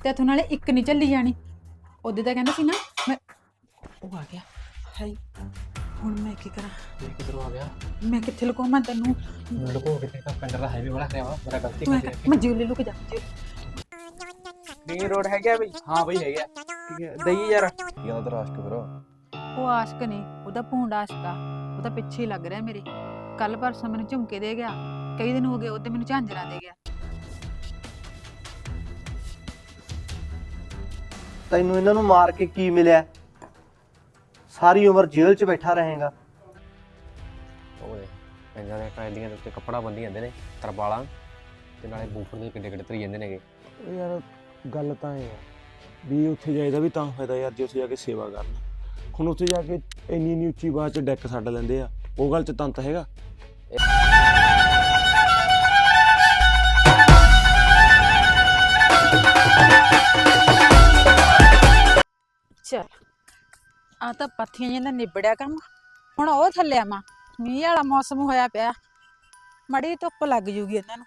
ਤੇ ਇਥੋਂ ਨਾਲੇ ਇੱਕ ਨਹੀਂ ਚੱਲੀ ਜਾਣੀ। ਉਹਦੇ ਤਾਂ ਕਹਿੰਦਾ ਸੀ ਨਾ ਮੈਂ ਉਹ ਆ ਗਿਆ। ਹਾਈ ਹੁਣ ਮੈਂ ਕੀ ਕਰਾਂ? ਇਹ ਕਿਧਰੋਂ ਆ ਗਿਆ? ਮੈਂ ਕਿੱਥੇ ਲੁਕਾਵਾਂ ਤੈਨੂੰ? ਲੁਕੋ ਕੇ ਤੇ ਪਿੰਡ ਦਾ ਹਾਈਵੇ ਬੜਾ ਵਾ ਮੇਰਾ ਗਲਤੀ ਤੂੰ ਕਰ ਐ ਮੈਂ ਜਿਉਲੇ ਲੁਕ ਜਾ ਜਿਉ ਡੀ ਰੋਡ ਹੈਗਾ ਬਈ? ਹਾਂ ਬਈ ਹੈਗਾ। ਠੀਕ ਹੈ ਦਈ ਯਾਰ। ਯਾਦ ਰਾਸ਼ਟ ਕਰੋ ਉਹ ਆਸ਼ਕ ਨਹੀਂ ਉਹਦਾ ਭੂੰਡ ਆਸ਼ਕ ਆ। ਉਹ ਤਾਂ ਪਿੱਛੇ ਹੀ ਲੱਗ ਰਿਹਾ ਮੇਰੇ। ਕੱਲ ਪਰਸੋਂ ਮੈਨੂੰ ਝੁਮਕੇ ਦੇ ਗਿਆ। ਕਈ ਦਿਨ ਹੋ ਗਏ ਉਹਦੇ ਮੈਨੂੰ ਝਾਂਜਰਾਂ ਦੇ ਗਿਆ। ਤੈਨੂੰ ਇਹਨਾਂ ਨੂੰ ਮਾਰ ਕੇ ਕੀ ਮਿਲਿਆ? ਸਾਰੀ ਉਮਰ ਜੇਲ੍ਹ 'ਚ ਬੈਠਾ ਰਹੇਗਾ। ਓਏ ਇਹਨਾਂ ਦੇ ਟਰਾਲੀਆਂ ਦੇ ਉੱਤੇ ਕੱਪੜਾ ਬੰਦੀ ਜਾਂਦੇ ਨੇ ਤਰਪਾਲਾਂ ਤੇ ਨਾਲੇ ਬੂਫਰ ਦੇ ਕਿੱਡੇ ਕਿੱਡੇ ਧਰੀ ਜਾਂਦੇ ਨੇਗੇ। ਉਹ ਯਾਰ ਗੱਲ ਤਾਂ ਇਹ ਆ ਵੀ ਉੱਥੇ ਜਾਈਦਾ ਵੀ ਤਾਂ ਫਾਇਦਾ ਯਾਰ ਜੇ ਉੱਥੇ ਜਾ ਕੇ ਸੇਵਾ ਕਰਨਾ। ਹੁਣ ਉੱਥੇ ਜਾ ਕੇ ਇੰਨੀ ਇੰਨੀ ਉੱਚੀ ਬਾਤ ਚ ਡੈਕ ਛੱਡ ਲੈਂਦੇ ਆ ਉਹ ਗੱਲ ਚ ਤੰਤ ਹੈਗਾ। ਚਲ ਆ ਤਾਂ ਪੱਥੀਆਂ ਜਿਹੀਆਂ ਦਾ ਨਿਬੜਿਆ ਕੰਮ। ਹੁਣ ਉਹ ਥੱਲੇ ਆਵਾਂ ਮੀਂਹ ਵਾਲਾ ਮੌਸਮ ਹੋਇਆ ਪਿਆ। ਮੜੀ ਧੁੱਪ ਲੱਗ ਜੂਗੀ ਇਹਨਾਂ ਨੂੰ।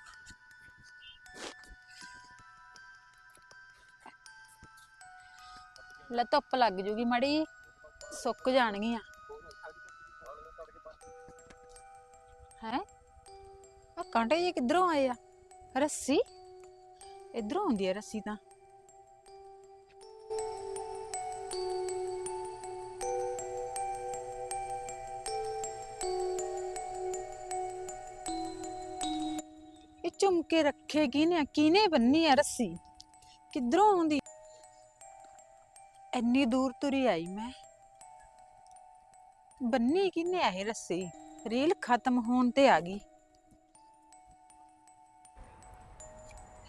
ਲੈ ਧੁੱਪ ਲੱਗ ਜੂਗੀ ਮੜੀ। ਸੁੱਕ ਜਾਣਗੀਆਂ। ਹੈ? ਆ ਕਾਂਟੇ ਜੇ ਕਿੱਧਰੋਂ ਆਏ ਆ? ਰੱਸੀ? ਇਧਰੋਂ ਆਉਂਦੀ ਆ ਰੱਸੀ ਤਾਂ। ਇਹ ਰੱਖੇ ਕਿਨੇ ਕਿਨੇ ਬੰਨੀ ਆ ਰੱਸੀ? ਕਿੱਧਰੋਂ ਆਉਂਦੀ? ਇੰਨੀ ਦੂਰ ਤੁਰੀ ਆਈ ਮੈਂ। ਬੰਨੀ ਕਿਨੇ ਆ ਇਹ ਰੱਸੀ? ਰੀਲ ਖਤਮ ਹੋਣ ਤੇ ਆ ਗਈ।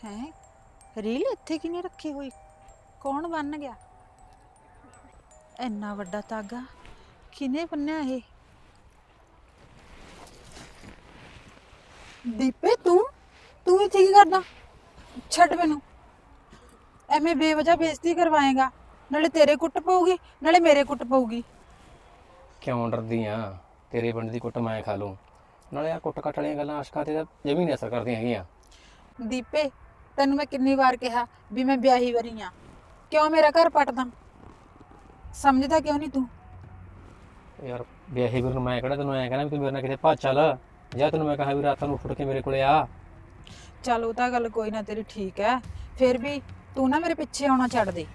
ਹੈ? ਰੀਲ ਇੱਥੇ ਕਿਨੇ ਰੱਖੀ ਹੋਈ? ਕੌਣ ਬੰਨ ਗਿਆ? ਇੰਨਾ ਵੱਡਾ ਤਾਗਾ ਕਿਨੇ ਬੰਨਿਆ ਇਹ? ਦੀਪੇ, ਤੂੰ ਤੂੰ ਇੱਥੇ ਕੀ ਕਰਦਾ। ਛੱਡ ਮੈਨੂੰ। ਐਵੇਂ ਬੇਵਜ੍ਹਾ ਬੇਇੱਜ਼ਤੀ ਕਰਵਾਏਗਾ। ਨਾਲੇ ਤੇਰੇ ਕੁੱਟ ਪਊਗੀ ਨਾਲੇ ਮੇਰੇ ਕੁੱਟ ਪਊਗੀ। ਕਿਉਂ ਡਰਦੀ ਆ? ਤੇਰੇ ਪਿੰਡ ਦੀ ਕੁੱਟ ਮੈਂ ਖਾ ਲੂੰ। ਨਾਲੇ ਆ ਕੁੱਟ ਕੱਟ ਵਾਲੀਆਂ ਗੱਲਾਂ ਆਸ਼ਕਾਂ ਤੇ ਤਾਂ ਜਮੀ ਨਹੀਂ ਅਸਰ ਕਰਦੀਆਂ ਹੈਗੀਆਂ। ਦੀਪੇ ਤੈਨੂੰ ਮੈਂ ਕਿੰਨੀ ਵਾਰ ਕਿਹਾ ਵੀ ਮੈਂ ਵਿਆਹੀ ਵਰੀ ਆ। ਕਿਉਂ ਮੇਰਾ ਘਰ ਪਟਦਾ? ਸਮਝਦਾ ਕਿਉਂ ਨਹੀਂ ਤੂੰ? ਯਾਰ ਵਿਆਹੀ ਵੀਰ ਨੂੰ ਮੈਂ ਕਿਹੜਾ ਤੈਨੂੰ ਐਂ ਕਹਿਣਾ ਵੀ ਤੂੰ ਮੇਰੇ ਨਾਲ ਕਿਤੇ ਭੱਜ ਚੱਲ। ਜਾਂ ਤੈਨੂੰ ਮੈਂ ਕਹਾ ਵੀ ਰਾਤਾਂ ਨੂੰ ਉੱਠ ਕੇ ਮੇਰੇ ਕੋਲੇ ਆ। ਚੱਲ ਉਹ ਤਾਂ ਗੱਲ ਕੋਈ ਨਾ ਤੇਰੀ ਠੀਕ ਹੈ ਫਿਰ ਵੀ ਤੂੰ ਨਾ ਮੇਰੇ ਪਿੱਛੇ ਆਉਣਾ ਛੱਡ ਦੇ।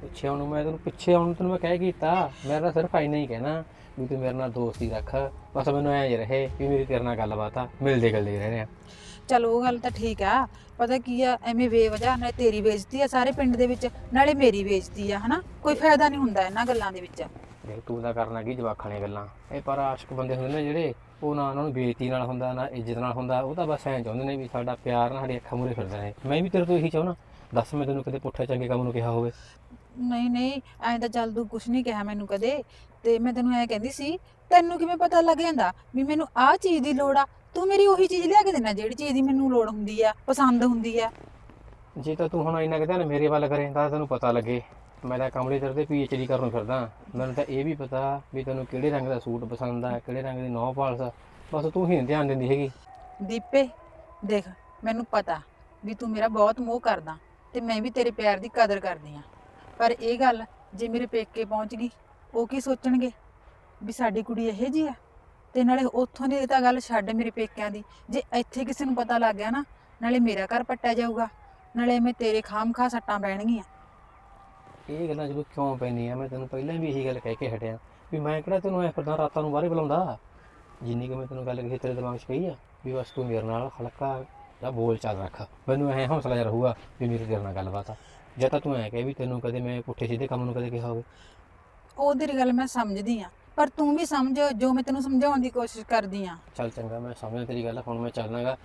ਪਿੱਛੇ ਆਉਣ ਨੂੰ ਮੈਂ ਤੈਨੂੰ ਪਿੱਛੇ ਆਉਣ ਨੂੰ ਤੈਨੂੰ ਮੈਂ ਕਹਿ ਕੀਤਾ ਮੈਂ ਤਾਂ ਸਿਰਫ ਇੰਨਾ ਹੀ ਕਹਿਣਾ ਵੀ ਤੂੰ ਮੇਰੇ ਨਾਲ ਦੋਸਤੀ ਰੱਖ। ਬਸ ਮੈਨੂੰ ਐਂ ਜੇ ਰਹੇ ਵੀ ਮੇਰੀ ਤੇਰੇ ਨਾਲ ਗੱਲਬਾਤ ਆ। ਮਿਲਦੇ ਗੱਲਦੇ ਰਹਿੰਦੇ ਆ। ਚੱਲ ਉਹ ਗੱਲ ਤਾਂ ਠੀਕ ਆ। ਪਤਾ ਕੀ ਆ ਐਵੇਂ ਬੇਵਜ੍ਹਾ ਨਾਲੇ ਤੇਰੀ ਬੇਇੱਜ਼ਤੀ ਆ ਸਾਰੇ ਪਿੰਡ ਦੇ ਵਿੱਚ ਨਾਲੇ ਮੇਰੀ ਬੇਇੱਜ਼ਤੀ ਆ ਹਨਾ? ਕੋਈ ਫਾਇਦਾ ਨਹੀਂ ਹੁੰਦਾ ਇਹਨਾਂ ਗੱਲਾਂ ਦੇ ਵਿੱਚ। ਦੇਖ ਤੂੰ ਤਾਂ ਕਰਨਾ ਕੀ ਜਵਾਖਾਂ ਦੀਆਂ ਗੱਲਾਂ। ਇਹ ਪਰ ਆਸ਼ਕ ਬੰਦੇ ਹੁੰਦੇ ਨੇ ਜਿਹੜੇ ਉਹ ਨਾ ਉਹਨਾਂ ਨੂੰ ਬੇਇੱਜ਼ਤੀ ਨਾਲ ਹੁੰਦਾ ਨਾ ਇੱਜ਼ਤ ਨਾਲ ਹੁੰਦਾ ਉਹ ਤਾਂ ਬਸ ਐਂ ਚਾਹੁੰਦੇ ਨੇ ਵੀ ਸਾਡਾ ਪਿਆਰ ਨਾ ਸਾਡੀ ਅੱਖਾਂ ਮੂਰੇ ਫਿਰਦਾ ਰਹੇ। ਮੈਂ ਵੀ ਤੇਰੇ ਤੋਂ ਇਹੀ ਚਾਹੁੰਦਾ ਦੱਸ ਮੈਂ ਤੈਨੂੰ ਕਦੇ ਪੁੱਠੇ ਚੰਗੇ ਕੰਮ ਨੂੰ ਕਿਹਾ ਹੋਵੇ। ਨਹੀਂ ਨਹੀਂ ਐਂ ਤਾਂ ਚੱਲ ਤੂੰ ਨਹੀਂ ਕਿਹਾ ਮੈਨੂੰ ਕਦੇ ਤੇ ਮੈਂ ਤੈਨੂੰ ਐਂ ਕਹਿੰਦੀ ਸੀ ਤੈਨੂੰ ਕਿਵੇਂ ਪਤਾ ਲੱਗ ਜਾਂਦਾ ਵੀ ਮੈਨੂੰ ਆਹ ਚੀਜ਼ ਦੀ ਲੋੜ ਆ? ਤੂੰ ਮੇਰੀ ਉਹੀ ਚੀਜ਼ ਲਿਆ ਕੇ ਦੇਣਾ ਜਿਹੜੀ ਚੀਜ਼ ਦੀ ਮੈਨੂੰ ਲੋੜ ਹੁੰਦੀ ਆ ਪਸੰਦ ਹੁੰਦੀ ਆ। ਜੇ ਤਾਂ ਤੂੰ ਹੁਣ ਇੰਨਾ ਨਾ ਮੇਰੇ ਵੱਲ ਕਰੇ ਤਾਂ ਤੈਨੂੰ ਪਤਾ ਲੱਗੇ। ਮੈਂ ਤਾਂ ਕਮਰੇ ਤੇਰੇ ਤੇ ਪੀਐਚਡੀ ਕਰਨ ਨੂੰ ਫਿਰਦਾ। ਮੈਨੂੰ ਤਾਂ ਇਹ ਵੀ ਪਤਾ ਵੀ ਤੈਨੂੰ ਕਿਹੜੇ ਰੰਗ ਦਾ ਸੂਟ ਪਸੰਦ ਆ, ਕਿਹੜੇ ਰੰਗ ਦੀ ਨੌ ਪਾਲਸ ਆ। ਬਸ ਤੂੰ ਹੀ ਨੀ ਧਿਆਨ ਦਿੰਦੀ ਹੈਗੀ। ਦੀਪੇ, ਦੇਖ, ਮੈਨੂੰ ਪਤਾ ਵੀ ਤੂੰ ਮੇਰਾ ਬਹੁਤ ਮੋਹ ਕਰਦਾ ਤੇ ਮੈਂ ਵੀ ਤੇਰੇ ਪਿਆਰ ਦੀ ਕਦਰ ਕਰਦੀ ਆ। ਪਰ ਇਹ ਗੱਲ ਜੇ ਮੇਰੇ ਪੇਕੇ ਪਹੁੰਚ ਗਈ, ਉਹ ਕੀ ਸੋਚਣਗੇ? ਵੀ ਸਾਡੀ ਕੁੜੀ ਇਹੋ ਜੀ ਆ? ਤੇ ਨਾਲੇ ਉੱਥੋਂ ਦੀ ਤਾਂ ਗੱਲ ਛੱਡ ਮੇਰੇ ਪੇਕਿਆਂ ਦੀ। ਜੇ ਇੱਥੇ ਕਿਸੇ ਨੂੰ ਪਤਾ ਲੱਗ ਗਿਆ ਨਾ, ਨਾਲੇ ਮੇਰਾ ਘਰ ਪੱਟਿਆ ਜਾਊਗਾ। ਨਾਲੇ ਮੈਂ ਤੇਰੇ ਖਾਮਖਾ ਸੱਟਾਂ ਪੈਣਗੀਆਂ। ਇਹ ਗੱਲਾਂ ਜਦੋਂ ਕਿਉਂ ਪੈਂਦੀਆਂ? ਮੈਂ ਤੈਨੂੰ ਪਹਿਲਾਂ ਵੀ ਇਹੀ ਗੱਲ ਕਹਿ ਕੇ ਹਟਿਆ ਵੀ ਮੈਂ ਕਿਹੜਾ ਤੈਨੂੰ ਐ ਫਿਰਦਾ ਰਾਤਾਂ ਨੂੰ ਬਾਹਰੇ ਬੁਲਾਉਂਦਾ? ਜਿੰਨੀ ਕਿ ਮੈਂ ਤੈਨੂੰ ਗੱਲ ਕਹੀ ਤੇਰੇ ਦਿਮਾਗ 'ਚ ਪਈ ਆ ਵੀ ਬਸ ਤੂੰ ਮੇਰੇ ਨਾਲ ਹਲਕਾ ਜਾਂ ਬੋਲ ਚਾਲ ਰੱਖ। ਮੈਨੂੰ ਐ ਹੌਸਲਾ ਜਿਹਾ ਰਹੂਗਾ ਵੀ ਮੇਰੀ ਤੇਰੇ ਨਾਲ ਗੱਲਬਾਤ ਆ। ਜਾਂ ਤਾਂ ਤੂੰ ਐ ਕਹੇ ਵੀ ਤੈਨੂੰ ਕਦੇ ਮੈਂ ਪੁੱਠੇ ਸਿੱਧੇ ਕੰਮ ਨੂੰ ਕਦੇ ਕਿਹਾ ਹੋਵੇ। ਉਹ ਤੇਰੀ ਗੱਲ ਮੈਂ ਸਮਝਦੀ ਆ ਪਰ ਤੂੰ ਵੀ ਸਮਝ ਜੋ ਮੈਂ ਤੈਨੂੰ ਸਮਝਾਉਣ ਦੀ ਕੋਸ਼ਿਸ਼ ਕਰਦੀ ਆ। ਚੱਲ ਚੰਗਾ ਮੈਂ ਸਮਝਦਾ ਤੇਰੀ ਗੱਲ ਹੁਣ ਮੈਂ ਚੱਲਣਾਗਾ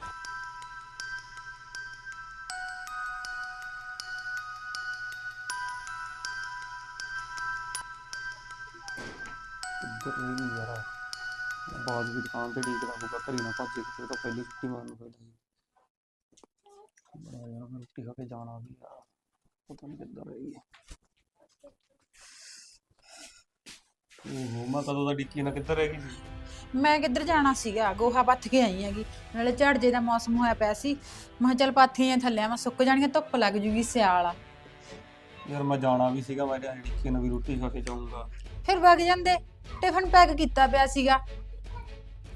ਬਾਅਦ ਵੀ ਦੁਕਾਨ ਤੇ ਡੀਕਦਾ ਹੋਊਗਾ ਘਰੀ ਨਾ ਭੱਜੇ ਫਿਰ ਤਾਂ ਪਹਿਲੀ ਛੁੱਟੀ ਮਾਰਨ ਨੂੰ ਫਿਰਦਾ ਸੀ ਬੜਾ ਯਾਰ ਮੈਂ ਰੋਟੀ ਖਾ ਕੇ ਜਾਣਾ ਵੀ ਆ ਪਤਾ ਨਹੀਂ ਕਿੱਧਰ ਰਹੀ ਹੈ ਓਹੋ ਮੈਂ ਕਦੋਂ ਦਾ ਡਿੱਕੀ ਨਾ ਕਿੱਧਰ ਰਹਿ ਗਈ ਸੀ? ਮੈਂ ਕਿੱਧਰ ਜਾਣਾ ਸੀਗਾ? ਗੋਹਾ ਪੱਥ ਕੇ ਆਈ ਹੈਗੀ। ਨਾਲੇ ਝੜਜੇ ਦਾ ਮੌਸਮ ਹੋਇਆ ਪਿਆ ਸੀ ਮੈਂ ਕਿਹਾ ਚੱਲ ਪਾਥੀਆਂ ਥੱਲੇ ਮੈਂ ਸੁੱਕ ਜਾਣਗੀਆਂ ਧੁੱਪ ਲੱਗ ਜੂਗੀ ਸਿਆਲ ਆ। ਯਾਰ ਮੈਂ ਜਾਣਾ ਵੀ ਸੀਗਾ ਮੈਂ ਜਿਹੜੀ ਕਿ ਨਵੀਂ ਰੋਟੀ ਖਾ ਕੇ ਜਾਊਂਗਾ। ਫਿਰ ਵਗ ਜਾਂਦੇ। ਟਿਫਨ ਪੈਕ ਕੀਤਾ ਪਿਆ ਸੀਗਾ।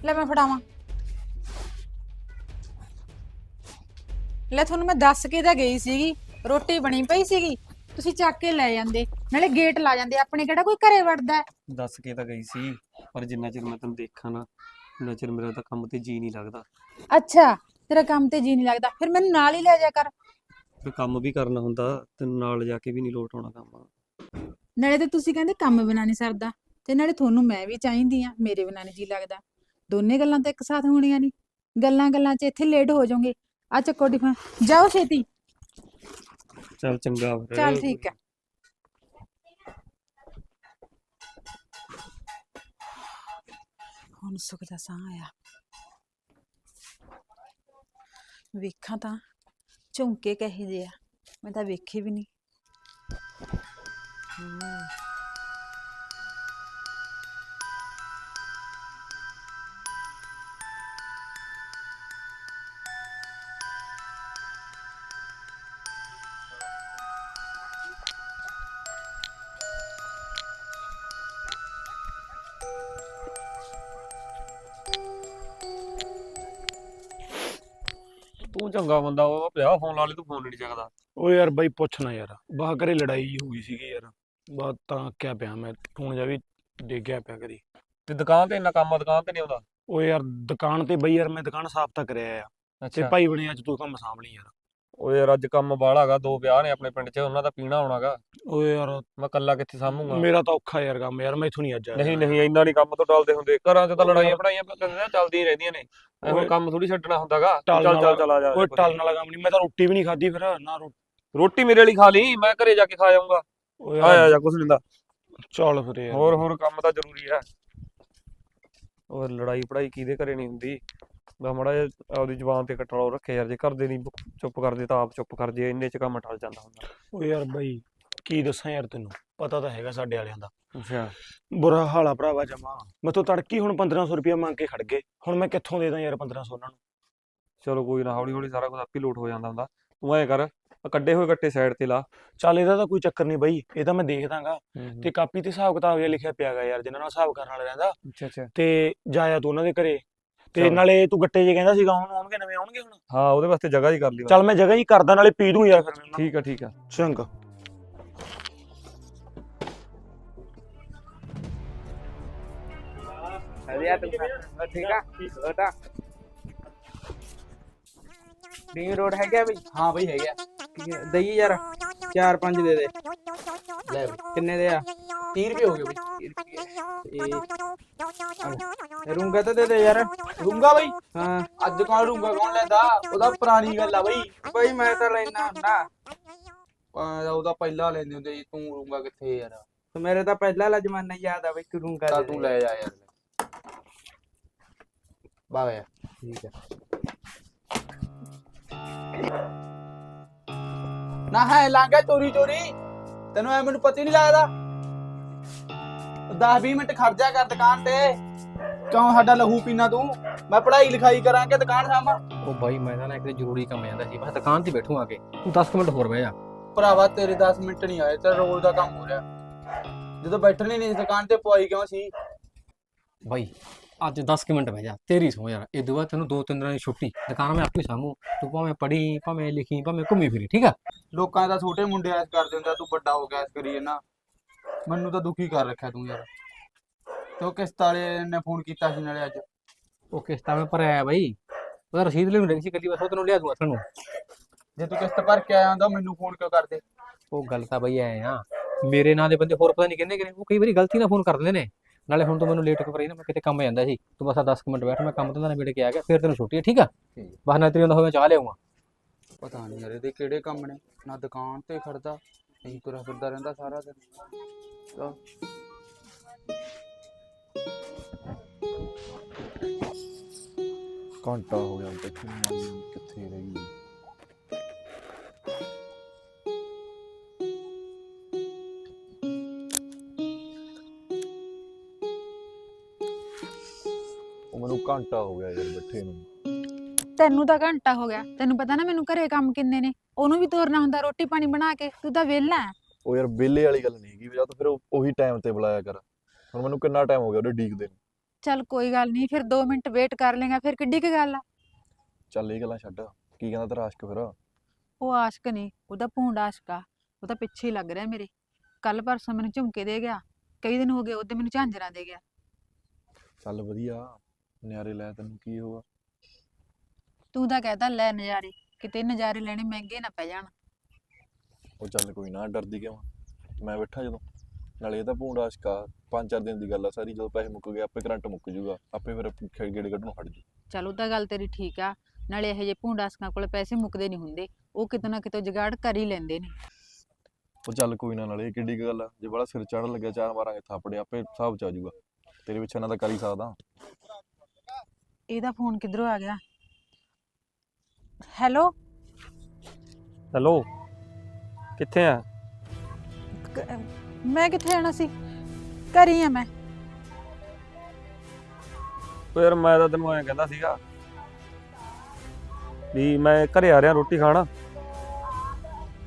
ਲੈ ਮੈਂ ਫੜਾਵਾਂ। ਲੈ ਤੁਹਾਨੂੰ ਮੈਂ ਦੱਸ ਕੇ ਤਾਂ ਗਈ ਸੀਗੀ ਰੋਟੀ ਬਣੀ ਪਈ ਸੀਗੀ ਤੁਸੀਂ ਚੱਕ ਕੇ ਲੈ ਜਾਂਦੇ ਨਾਲੇ ਗੇਟ ਲਾ ਜਾਂਦੇ ਆਪਣੇ ਕਿਹੜਾ ਕੋਈ ਘਰੇ ਵੜਦਾ ਹੈ? ਦੱਸ ਕੇ ਤਾਂ ਗਈ ਸੀ ਪਰ ਜਿੰਨਾ ਚਿਰ ਮੈਂ ਤੈਨੂੰ ਦੇਖਾਂ ਨਾ ਉਨਾ ਚਿਰ ਮੇਰਾ ਤਾਂ ਕੰਮ ਤੇ ਜੀ ਨਹੀਂ ਲੱਗਦਾ। ਅੱਛਾ ਤੇਰਾ ਕੰਮ ਤੇ ਜੀ ਨਹੀਂ ਲੱਗਦਾ ਫਿਰ ਮੈਨੂੰ ਨਾਲ ਹੀ ਲੈ ਜਾ ਕਰ। ਫਿਰ ਕੰਮ ਵੀ ਕਰਨਾ ਹੁੰਦਾ ਤੈਨੂੰ ਨਾਲ ਜਾ ਕੇ ਵੀ ਨਹੀਂ ਲੋਟ ਆਉਣਾ ਕੰਮ। ਨਾਲੇ ਤੇ ਤੁਸੀਂ ਕਹਿੰਦੇ ਕੰਮ ਬਿਨਾਂ ਨਹੀਂ ਸਰਦਾ ਤੇ ਨਾਲੇ ਤੁਹਾਨੂੰ ਮੈਂ ਵੀ ਚਾਹੀਦੀ ਆ ਮੇਰੇ ਬਿਨਾਂ ਨਹੀਂ ਜੀ ਲੱਗਦਾ। ਦੋਨੇ ਗੱਲਾਂ ਤਾਂ ਇੱਕ ਸਾਥ ਹੋਣੀਆਂ ਨਹੀਂ ਗੱਲਾਂ ਗੱਲਾਂ 'ਚ ਇੱਥੇ ਲੇਟ ਹੋ ਜਾਓਗੇ। ਆ ਚੱਕੋ ਟਿਫਨ ਜਾਓ ਛੇਤੀ। ਚੱਲ ਚੰਗਾ ਫਿਰ। ਚੱਲ ਠੀਕ ਹੈ। ਹੁਣ ਸੁੱਖ ਦਾ ਸਾਹ ਆਇਆ। ਵੇਖਾਂ ਤਾਂ ਝੁੰਕੇ ਕਹੇ ਜੇ ਆ। ਮੈਂ ਤਾਂ ਵੇਖੇ ਵੀ ਨਹੀਂ ਹਮ। ਚੰਗਾ ਬੰਦਾ ਉਹ ਪਿਆ ਫੋਨ ਲਾ ਲਈ ਤੂੰ ਫੋਨ ਨਹੀਂ ਚੱਕਦਾ। ਓ ਯਾਰ ਬਾਈ ਪੁੱਛਣਾ ਯਾਰ ਬਾਹ ਘਰੇ ਲੜਾਈ ਜਿਹੀ ਹੋ ਗਈ ਸੀਗੀ ਯਾਰ। ਬਾਤ ਤਾਂ ਕਿਆ ਪਿਆ ਮੈਂ ਫੋਨ ਜਾ ਵੀ ਡੇਗਿਆ ਪਿਆ ਕਰੀ ਤੇ ਦੁਕਾਨ ਤੇ ਇੰਨਾ ਕੰਮ ਆ ਦੁਕਾਨ ਤੇ ਨਹੀਂ ਆਉਂਦਾ? ਓ ਯਾਰ ਦੁਕਾਨ ਤੇ ਬਈ ਯਾਰ ਮੈਂ ਦੁਕਾਨ ਸਾਫ਼ ਤਾਂ ਕਰਿਆ ਆ। ਤੇ ਭਾਈ ਬਣੇ ਅੱਜ ਤੂੰ ਕੰਮ ਸਾਂਭ ਲਈ ਯਾਰ। ਉਹ ਯਾਰ ਅੱਜ ਕੰਮ ਬਾਹਲਾ ਹੈਗਾ ਦੋ ਵਿਆਹ ਨੇ ਆਪਣੇ ਪਿੰਡ 'ਚ ਉਹਨਾਂ ਦਾ ਪੀਣਾ ਹੋਣਾਗਾ ਓ ਯਾਰ ਮੈਂ ਇਕੱਲਾ ਕਿੱਥੇ ਸਾਂਭੂਗਾ? ਮੇਰਾ ਤਾਂ ਔਖਾ ਯਾਰ ਕੰਮ ਯਾਰ ਮੈਥੋਂ ਨਹੀਂ ਅੱਜ ਆਇਆ। ਨਹੀਂ ਨਹੀਂ ਇੰਨਾ ਨਹੀਂ ਕੰਮ ਤੋਂ ਟਲਦੇ ਹੁੰਦੇ। ਘਰਾਂ 'ਚ ਤਾਂ ਲੜਾਈਆਂ ਪੜਾਈਆਂ ਚੱਲਦੀਆਂ ਹੀ ਰਹਿੰਦੀਆਂ ਨੇ। ਓਏ, ਕੰਮ ਥੋੜੀ ਛੱਡਣਾ ਹੁੰਦਾਗਾ ਚੱਲ ਚੱਲ ਚੱਲ ਆ ਜਾ। ਓਏ ਟਲਣ ਵਾਲਾ ਕੰਮ ਨਹੀਂ ਮੈਂ ਤਾਂ ਰੋਟੀ ਵੀ ਨਹੀਂ ਖਾਧੀ ਫਿਰ ਨਾ ਰੋਟੀ ਮੇਰੇ ਲਈ ਖਾ ਲਈ ਮੈਂ ਘਰੇ ਜਾ ਕੇ ਖਾ ਜਾਊਂਗਾ ਓ ਆ ਜਾ ਕੁਛ ਨਹੀਂ ਦਾ ਚੱਲ ਫਿਰ ਯਾਰ। ਹੋਰ ਹੋਰ ਕੰਮ ਤਾਂ ਜ਼ਰੂਰੀ ਹੈ। ਉਹ ਲੜਾਈ ਪੜਾਈ ਕਿਹਦੇ ਘਰੇ ਨਹੀਂ ਹੁੰਦੀ? ਬਾ ਮੜਾ ਆਪਦੀ ਜ਼ੁਬਾਨ ਤੇ ਕੰਟਰੋਲ ਰੱਖੇ ਯਾਰ ਜੇ ਕਰਦੇ ਨਹੀਂ ਚੁੱਪ ਕਰਦੇ ਤਾਂ ਆਪ ਚੁੱਪ ਕਰ ਜੇ ਇੰਨੇ ਚ ਕੰਮ ਟਲ ਜਾਂਦਾ ਹੁੰਦਾ। ਓ ਯਾਰ ਬਾਈ ਕੀ ਦੱਸਾਂ ਯਾਰ ਤੈਨੂੰ? ਪਤਾ ਤਾਂ ਹੈਗਾ ਸਾਡੇ ਵਾਲਿਆਂ ਦਾ। ਅੱਛਾ। ਬੁਰਾ ਹਾਲ ਆ ਭਰਾਵਾ ਜਮਾ। ਮੈਥੋਂ ਤੜਕੀ ਹੁਣ 1500 ਰੁਪਇਆ ਮੰਗ ਕੇ ਖੜ ਗਏ। ਹੁਣ ਮੈਂ ਕਿੱਥੋਂ ਦੇ ਦਾਂ ਯਾਰ 1500 ਉਹਨਾਂ ਨੂੰ? ਚਲੋ ਕੋਈ ਨਾ ਹੌਲੀ ਹੌਲੀ ਸਾਰਾ ਕੁਝ ਆਪੇ ਲੋਟ ਹੋ ਜਾਂਦਾ ਹੁੰਦਾ। ਤੂੰ ਐ ਕਰ ਆਹ ਕੱਢੇ ਹੋਏ ਗੱਟੇ ਸਾਈਡ ਤੇ ਲਾ। ਚੱਲ ਇਹਦਾ ਤਾਂ ਕੋਈ ਚੱਕਰ ਨਹੀਂ ਬਾਈ ਇਹ ਤਾਂ ਮੈਂ ਦੇਖ ਦਾਂਗਾ ਤੇ ਕਾਪੀ ਤੇ ਹਿਸਾਬ ਕਿਤਾਬ ਜਿਹਾ ਲਿਖਿਆ ਪਿਆਗਾ ਯਾਰ ਜਿਨ੍ਹਾਂ ਨਾਲ ਹਿਸਾਬ ਕਰਨ ਵਾਲਾ ਰਹਿੰਦਾ। ਅੱਛਾ ਅੱਛਾ। ਤੇ ਜਾਇਆ ਤੂੰ ਉਹਨਾਂ ਦੇ ਘਰੇ। ਤੇ। ਨਾਲੇ ਤੂੰ ਗੱਟੇ ਜੇ ਕਹਿੰਦਾ ਸੀਗਾ ਹੁਣ ਆਉਣਗੇ ਨਵੇਂ ਆਉਣਗੇ ਹੁਣ? ਹਾਂ ਉਹਦੇ ਵਾਸਤੇ ਜਗ੍ਹਾ ਹੀ ਕਰ ਲਈ ਚੱਲ ਮੈਂ ਜਗ੍ਹਾ ਹੀ ਕਰਦਾ ਨਾਲੇ ਪੀ ਦੂੰ ਯਾਰ ਫਿਰ। ਠੀਕ ਆ ਠੀਕ ਆ। ਚੰਗਾ। ਵਧੀਆ ਤੂੰ ਸੁਣਾ? ਠੀਕ ਆ? ਉਹ ਤਾਂ? ਡੀ ਰੋਡ ਹੈਗਾ ਬਈ? ਹਾਂ ਬਈ ਹੈਗਾ ਦਈ ਯਾਰ ਚਾਰ ਪੰਜ ਦੇ ਦੇ। ਲੈ ਕਿੰਨੇ ਦੇ ਆ? 30 ਰੁਪਏ ਹੋ ਗਏ ਇਹ ਰੂੰਗਾ ਤਾਂ ਦੇ ਦੇ ਯਾਰ। ਰੂੰਗਾ ਬਈ? ਹਾਂ। ਅੱਜ ਕੌਣ ਰੂੰਗਾ ਕੌਣ ਲੈਂਦਾ? ਉਹਦਾ ਪੁਰਾਣੀ ਗੱਲ ਆ ਬਈ। ਬਈ ਮੈਂ ਤਾਂ ਲੈਣਾ ਹੁੰਦਾ। ਆ, ਉਹਦਾ ਪਹਿਲਾਂ ਲੈਂਦੇ ਹੁੰਦੇ ਸੀ। ਤੂੰ ਰੂੰਗਾ ਕਿੱਥੇ ਯਾਰ? ਤੇ ਮੇਰੇ ਤਾਂ ਪਹਿਲਾਂ ਵਾਲਾ ਜ਼ਮਾਨਾ ਹੀ ਯਾਦ ਆ ਬਈ ਤੂੰ ਰੂੰਗਾ ਤਾਂ ਦੇ ਤੂੰ ਦੇ। ਲੈ ਜਾ ਯਾਰ। ਬਾਗ ਯਾਰ। ਠੀਕ ਹੈ ਨਾ ਹੈ ਲਾਂਗਾ ਚੋਰੀ ਚੋਰੀ ਤੈਨੂੰ ਐ ਮੈਨੂੰ ਪਤਾ ਹੀ ਨਹੀਂ ਲੱਗਦਾ। 10 20 ਮਿੰਟ ਖੜ ਜਾ ਕਰ ਦੁਕਾਨ ਤੇ। ਕਿਉਂ ਸਾਡਾ ਲਹੂ ਪੀਣਾ ਤੂੰ? ਮੈਂ ਪੜ੍ਹਾਈ ਲਿਖਾਈ ਕਰਾਂਗੇ ਦੁਕਾਨ ਸਾਂਭਾਂ? ਉਹ ਬਾਈ ਮੈਂ ਤਾਂ ਨਾ ਇੱਕ ਜ਼ਰੂਰੀ ਕੰਮ ਜਾਂਦਾ ਸੀ ਮੈਂ ਦੁਕਾਨ ਤੇ ਬੈਠੂ ਆ ਕੇ। ਤੂੰ 10 ਮਿੰਟ ਹੋਰ ਬਹਿ ਜਾ। ਭਰਾਵਾ ਤੇਰੇ 10 ਮਿੰਟ ਨਹੀਂ ਆਏ ਤੇ ਰੋਜ਼ ਦਾ ਕੰਮ ਹੋ ਰਿਹਾ। ਜਦੋਂ ਬੈਠਣੀ ਨਹੀਂ ਦੁਕਾਨ ਤੇ ਪਵਾਈ ਕਿਉਂ ਸੀ? ਬਾਈ ਅੱਜ 10 ਕੁ ਮਿੰਟ ਬਹਿ ਜਾ। ਤੇਰੀ ਸੋ ਯਾਰ। ਇਹ ਬਾਅਦ ਤੈਨੂੰ ਦੋ ਤਿੰਨ ਦਿਨਾਂ ਦੀ ਛੁੱਟੀ। ਦੁਕਾਨ ਮੈਂ ਆਪੇ ਸਾਂਭੂ। ਤੂੰ ਭਾਵੇਂ ਪੜੀ ਭਾਵੇਂ ਲਿਖੀ ਭਾਵੇਂ ਘੁੰਮੀ ਫਿਰੀ ਠੀਕ ਆ? ਲੋਕਾਂ ਦਾ ਛੋਟੇ ਮੁੰਡੇ ਐਸ ਕਰ ਦਿੰਦਾ ਤੂੰ ਵੱਡਾ ਹੋ ਗਿਆ ਐਸ ਕਰੀ ਨਾ। ਮੈਨੂੰ ਤਾਂ ਦੁਖੀ ਕਰ ਰੱਖਿਆ ਤੂੰ ਯਾਰ। ਤੇ ਉਹ ਕਿਸ਼ਤ ਵਾਲੇ ਨੇ ਫੋਨ ਕੀਤਾ ਸੀ ਨਾਲੇ ਅੱਜ। ਉਹ ਕਿਸ਼ਤਾਂ ਮੈਂ ਭਰਿਆ ਆ ਬਾਈ। ਉਹਦਾ ਰਸੀਦ ਲੈਣ ਰਹੀ ਸੀ ਕੱਲੀ ਬਸ ਉਹ ਤੈਨੂੰ ਲਿਆ ਦੂੰਗਾ ਤੁਹਾਨੂੰ। ਜੇ ਤੂੰ ਕਿਸ਼ਤ ਭਰ ਕੇ ਆਇਆ ਹੁੰਦਾ ਮੈਨੂੰ ਫੋਨ ਕਿਉਂ ਕਰਦੇ? ਉਹ ਗੱਲ ਤਾਂ ਬਈ ਐ ਆ ਮੇਰੇ ਨਾਂ ਦੇ ਬੰਦੇ ਹੋਰ ਪਤਾ ਨਹੀਂ ਕਿੰਨੇ ਕਿਨੇ ਉਹ ਕਈ ਵਾਰੀ ਗਲਤੀ ਨਾਲ ਫੋਨ ਕਰ ਦਿੰਦੇ ਨੇ। ਨਾਲੇ ਹੁਣ ਤੂੰ ਮੈਨੂੰ ਲੇਟ ਕਰੀ ਨਾ ਮੈਂ ਕਿਤੇ ਕੰਮ ਜਾਂਦਾ ਸੀ। ਤੂੰ ਬਸ 10 ਮਿੰਟ ਬੈਠ ਮੈਂ ਕੰਮ ਤੋਂ ਨਾ ਨਿਬੜ ਕੇ ਆ ਗਿਆ ਫਿਰ ਤੈਨੂੰ ਛੁੱਟੀ ਹੈ ਠੀਕ ਆ। ਬਸ ਨਾ ਤੇਰੀ ਹੁੰਦਾ ਹੋਵੇ ਚਾਹ ਲਿਆਉਂਗਾ ਪਤਾ ਨਹੀਂ ਯਾਰ ਇਹਦੇ ਕਿਹੜੇ ਕੰਮ ਨੇ ਨਾ ਦੁਕਾਨ ਤੇ ਖੜਦਾ ਨਹੀਂ ਤੁਰਿਆ ਫਿਰਦਾ ਰਹਿੰਦਾ ਸਾਰਾ ਦਿਨ। ਤਾਂ ਘੰਟਾ ਹੋ ਗਿਆ ਬੈਠੇ ਨੂੰ ਕਿੱਥੇ ਰਹਿ ਗਈ। ਮੈਨੂੰ ਘੰਟਾ ਹੋ ਗਿਆ ਯਾਰ ਬੈਠੇ ਨੂੰ। ਤੈਨੂੰ ਤਾਂ ਘੰਟਾ ਹੋ ਗਿਆ। ਤੈਨੂੰ ਪਤਾ ਨਾ ਮੈਨੂੰ ਘਰੇ ਕੰਮ ਕਿੰਨੇ ਨੇ? ਉਹਨੂੰ ਵੀ ਤੋਰਨਾ ਹੁੰਦਾ ਰੋਟੀ ਪਾਣੀ ਬਣਾ ਕੇ ਤੂੰ ਤਾਂ ਵਿਹਲਾ ਹੈ। ਉਹ ਯਾਰ ਵਿਹਲੇ ਵਾਲੀ ਗੱਲ ਨਹੀਂ ਹੈਗੀ ਵੀ ਜਾਂ ਤਾਂ ਫਿਰ ਉਹ- ਉਹੀ ਟਾਈਮ ਤੇ ਬੁਲਾਇਆ ਕਰ। ਹੁਣ ਮੈਨੂੰ ਕਿੰਨਾ ਟਾਈਮ ਹੋ ਗਿਆ ਉਹਦੇ ਡੀਕਦੇ ਨੂੰ। ਚੱਲ ਕੋਈ ਗੱਲ ਨਹੀਂ ਫਿਰ 2 ਮਿੰਟ ਵੇਟ ਕਰ ਲੇਗਾ ਫਿਰ ਕਿੱਡੀ ਕੁ ਗੱਲ ਆ? ਚੱਲ ਇਹ ਗੱਲਾਂ ਛੱਡ ਕੀ ਕਹਿੰਦਾ ਤੇਰਾ ਆਸ਼ਕ ਫਿਰ? ਉਹ ਆਸ਼ਕ ਨਹੀਂ ਉਹਦਾ ਭੂੰਡ ਆਸ਼ਕ ਆ ਉਹ ਤਾਂ ਪਿੱਛੇ ਹੀ ਲੱਗ ਰਿਹਾ ਮੇਰੇ। ਕੱਲ ਪਰਸੋਂ ਮੈਨੂੰ ਝੁਮਕੇ ਦੇ ਗਿਆ ਕਈ ਦਿਨ ਹੋ ਗਏ ਉਹਦੇ ਮੈਨੂੰ ਝਾਂਜਰਾਂ ਦੇ ਗਿਆ। ਚੱਲ ਵਧੀਆ ਨਿਆਰੇ ਲੈ ਤੈਨੂੰ ਕੀ ਹੋਗਾ ਤੂੰ ਤਾਂ ਕਹਿਤਾ ਲੈ ਨਜ਼ਾਰੇ। ਕਿਤੇ ਨਜ਼ਾਰੇ ਲੈਣੇ ਮਹਿੰਗੇ ਨਾ ਪੈ ਜਾਣ। ਉਹ ਚੱਲ ਕੋਈ ਨਾ ਡਰਦੀ ਕਿਉਂ ਆ? ਮੈਂ ਬੈਠਾ ਜਦੋਂ। ਨਾਲੇ ਇਹ ਤਾਂ ਭੂੰਡ ਆਸ਼ਕਾ ਪੰਜ ਚਾਰ ਦਿਨ ਦੀ ਗੱਲ ਆ ਸਾਰੀ ਜਦੋਂ ਪੈਸੇ ਮੁੱਕ ਗਏ ਆਪੇ ਕਰੰਟ ਮੁੱਕ ਜੂਗਾ ਆਪੇ ਫਿਰ ਖੇਡ ਗੇੜੇ ਕੱਢਣੋਂ ਹਟ ਜੂ। ਚੱਲ ਉਹ ਤਾਂ ਗੱਲ ਤੇਰੀ ਠੀਕ ਆ ਨਾਲੇ ਇਹੋ ਜਿਹੇ ਭੂੰਡ ਆਸ਼ਕਾਂ ਕੋਲ ਪੈਸੇ ਮੁੱਕਦੇ ਨਹੀਂ ਹੁੰਦੇ ਉਹ ਕਿਤੇ ਨਾ ਕਿਤੇ ਜੁਗਾੜ ਕਰ ਹੀ ਲੈਂਦੇ ਨੇ। ਉਹ ਚੱਲ ਕੋਈ ਨਾ ਨਾਲੇ ਇਹ ਕਿੱਡੀ ਕੁ ਗੱਲ ਆ ਜੇ ਬੜਾ ਸਿਰ ਚੜਨ ਲੱਗਿਆ ਚਾਰ ਮਾਰਾਂਗੇ ਥਾਪੜੇ ਆਪੇ ਹਿਸਾਬ ਚ ਆ ਜੂਗਾ। ਤੇਰੇ ਪਿੱਛੇ ਇਹਨਾਂ ਦਾ ਕਰ ਹੀ ਸਕਦਾ। ਇਹਦਾ ਫੋਨ ਕਿੱਧਰੋਂ ਆ ਗਿਆ? ਹੈਲੋ? ਹੈਲੋ? ਕਿੱਥੇ ਆ? ਮੈਂ ਕਿੱਥੇ ਜਾਣਾ ਸੀ? ਘਰ ਆ ਮੈਂ। ਉਹ ਯਾਰ ਮੈਂ ਤਾਂ ਤੈਨੂੰ ਐਂ ਕਹਿੰਦਾ ਸੀਗਾ ਵੀ ਮੈਂ ਘਰੇ ਆ ਰਿਹਾ ਰੋਟੀ ਖਾਣ।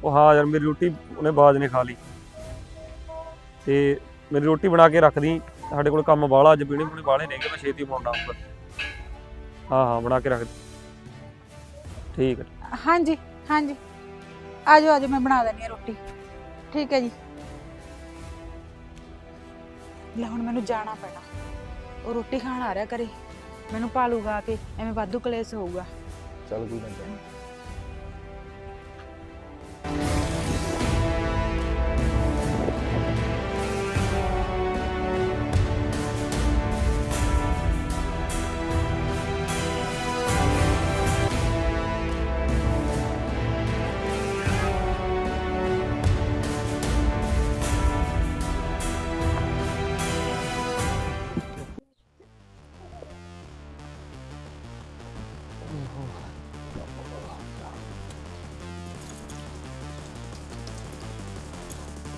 ਉਹ ਹਾਂ ਯਾਰ ਮੇਰੀ ਰੋਟੀ ਉਹਨੇ ਬਾਜ ਨੇ ਖਾ ਲਈ। ਤੇ ਮੇਰੀ ਰੋਟੀ ਬਣਾ ਕੇ ਰੱਖ ਦੀ ਸਾਡੇ ਕੋਲ ਕੰਮ ਬਾਹਲਾ ਅੱਜ ਪੀਣੇ ਪੂਣੇ ਬਾਹਲੇ ਨੇਗੇ ਮੈਂ ਛੇਤੀ ਆਉਂਗਾ ਹਾਂ ਹਾਂ ਬਣਾ ਕੇ ਰੱਖ ਦੀ ਠੀਕ ਹੈ। ਹਾਂਜੀ ਹਾਂਜੀ। ਆਜੋ ਆਜੋ ਮੈਂ ਬਣਾ ਦਿੰਦੀ ਹਾਂ ਰੋਟੀ। ਠੀਕ ਹੈ ਜੀ। ਲੈ ਹੁਣ ਮੈਨੂੰ ਜਾਣਾ ਪੈਣਾ। ਉਹ ਰੋਟੀ ਖਾਣ ਆ ਰਿਹਾ ਕਰੇ ਮੈਨੂੰ ਭਾਲੂਗਾ ਆ ਕੇ ਐਵੇਂ ਵਾਧੂ ਕਲੇਸ਼ ਹੋਊਗਾ। ਚੱਲ ਕੋਈ ਨਾ। ਚੱਲ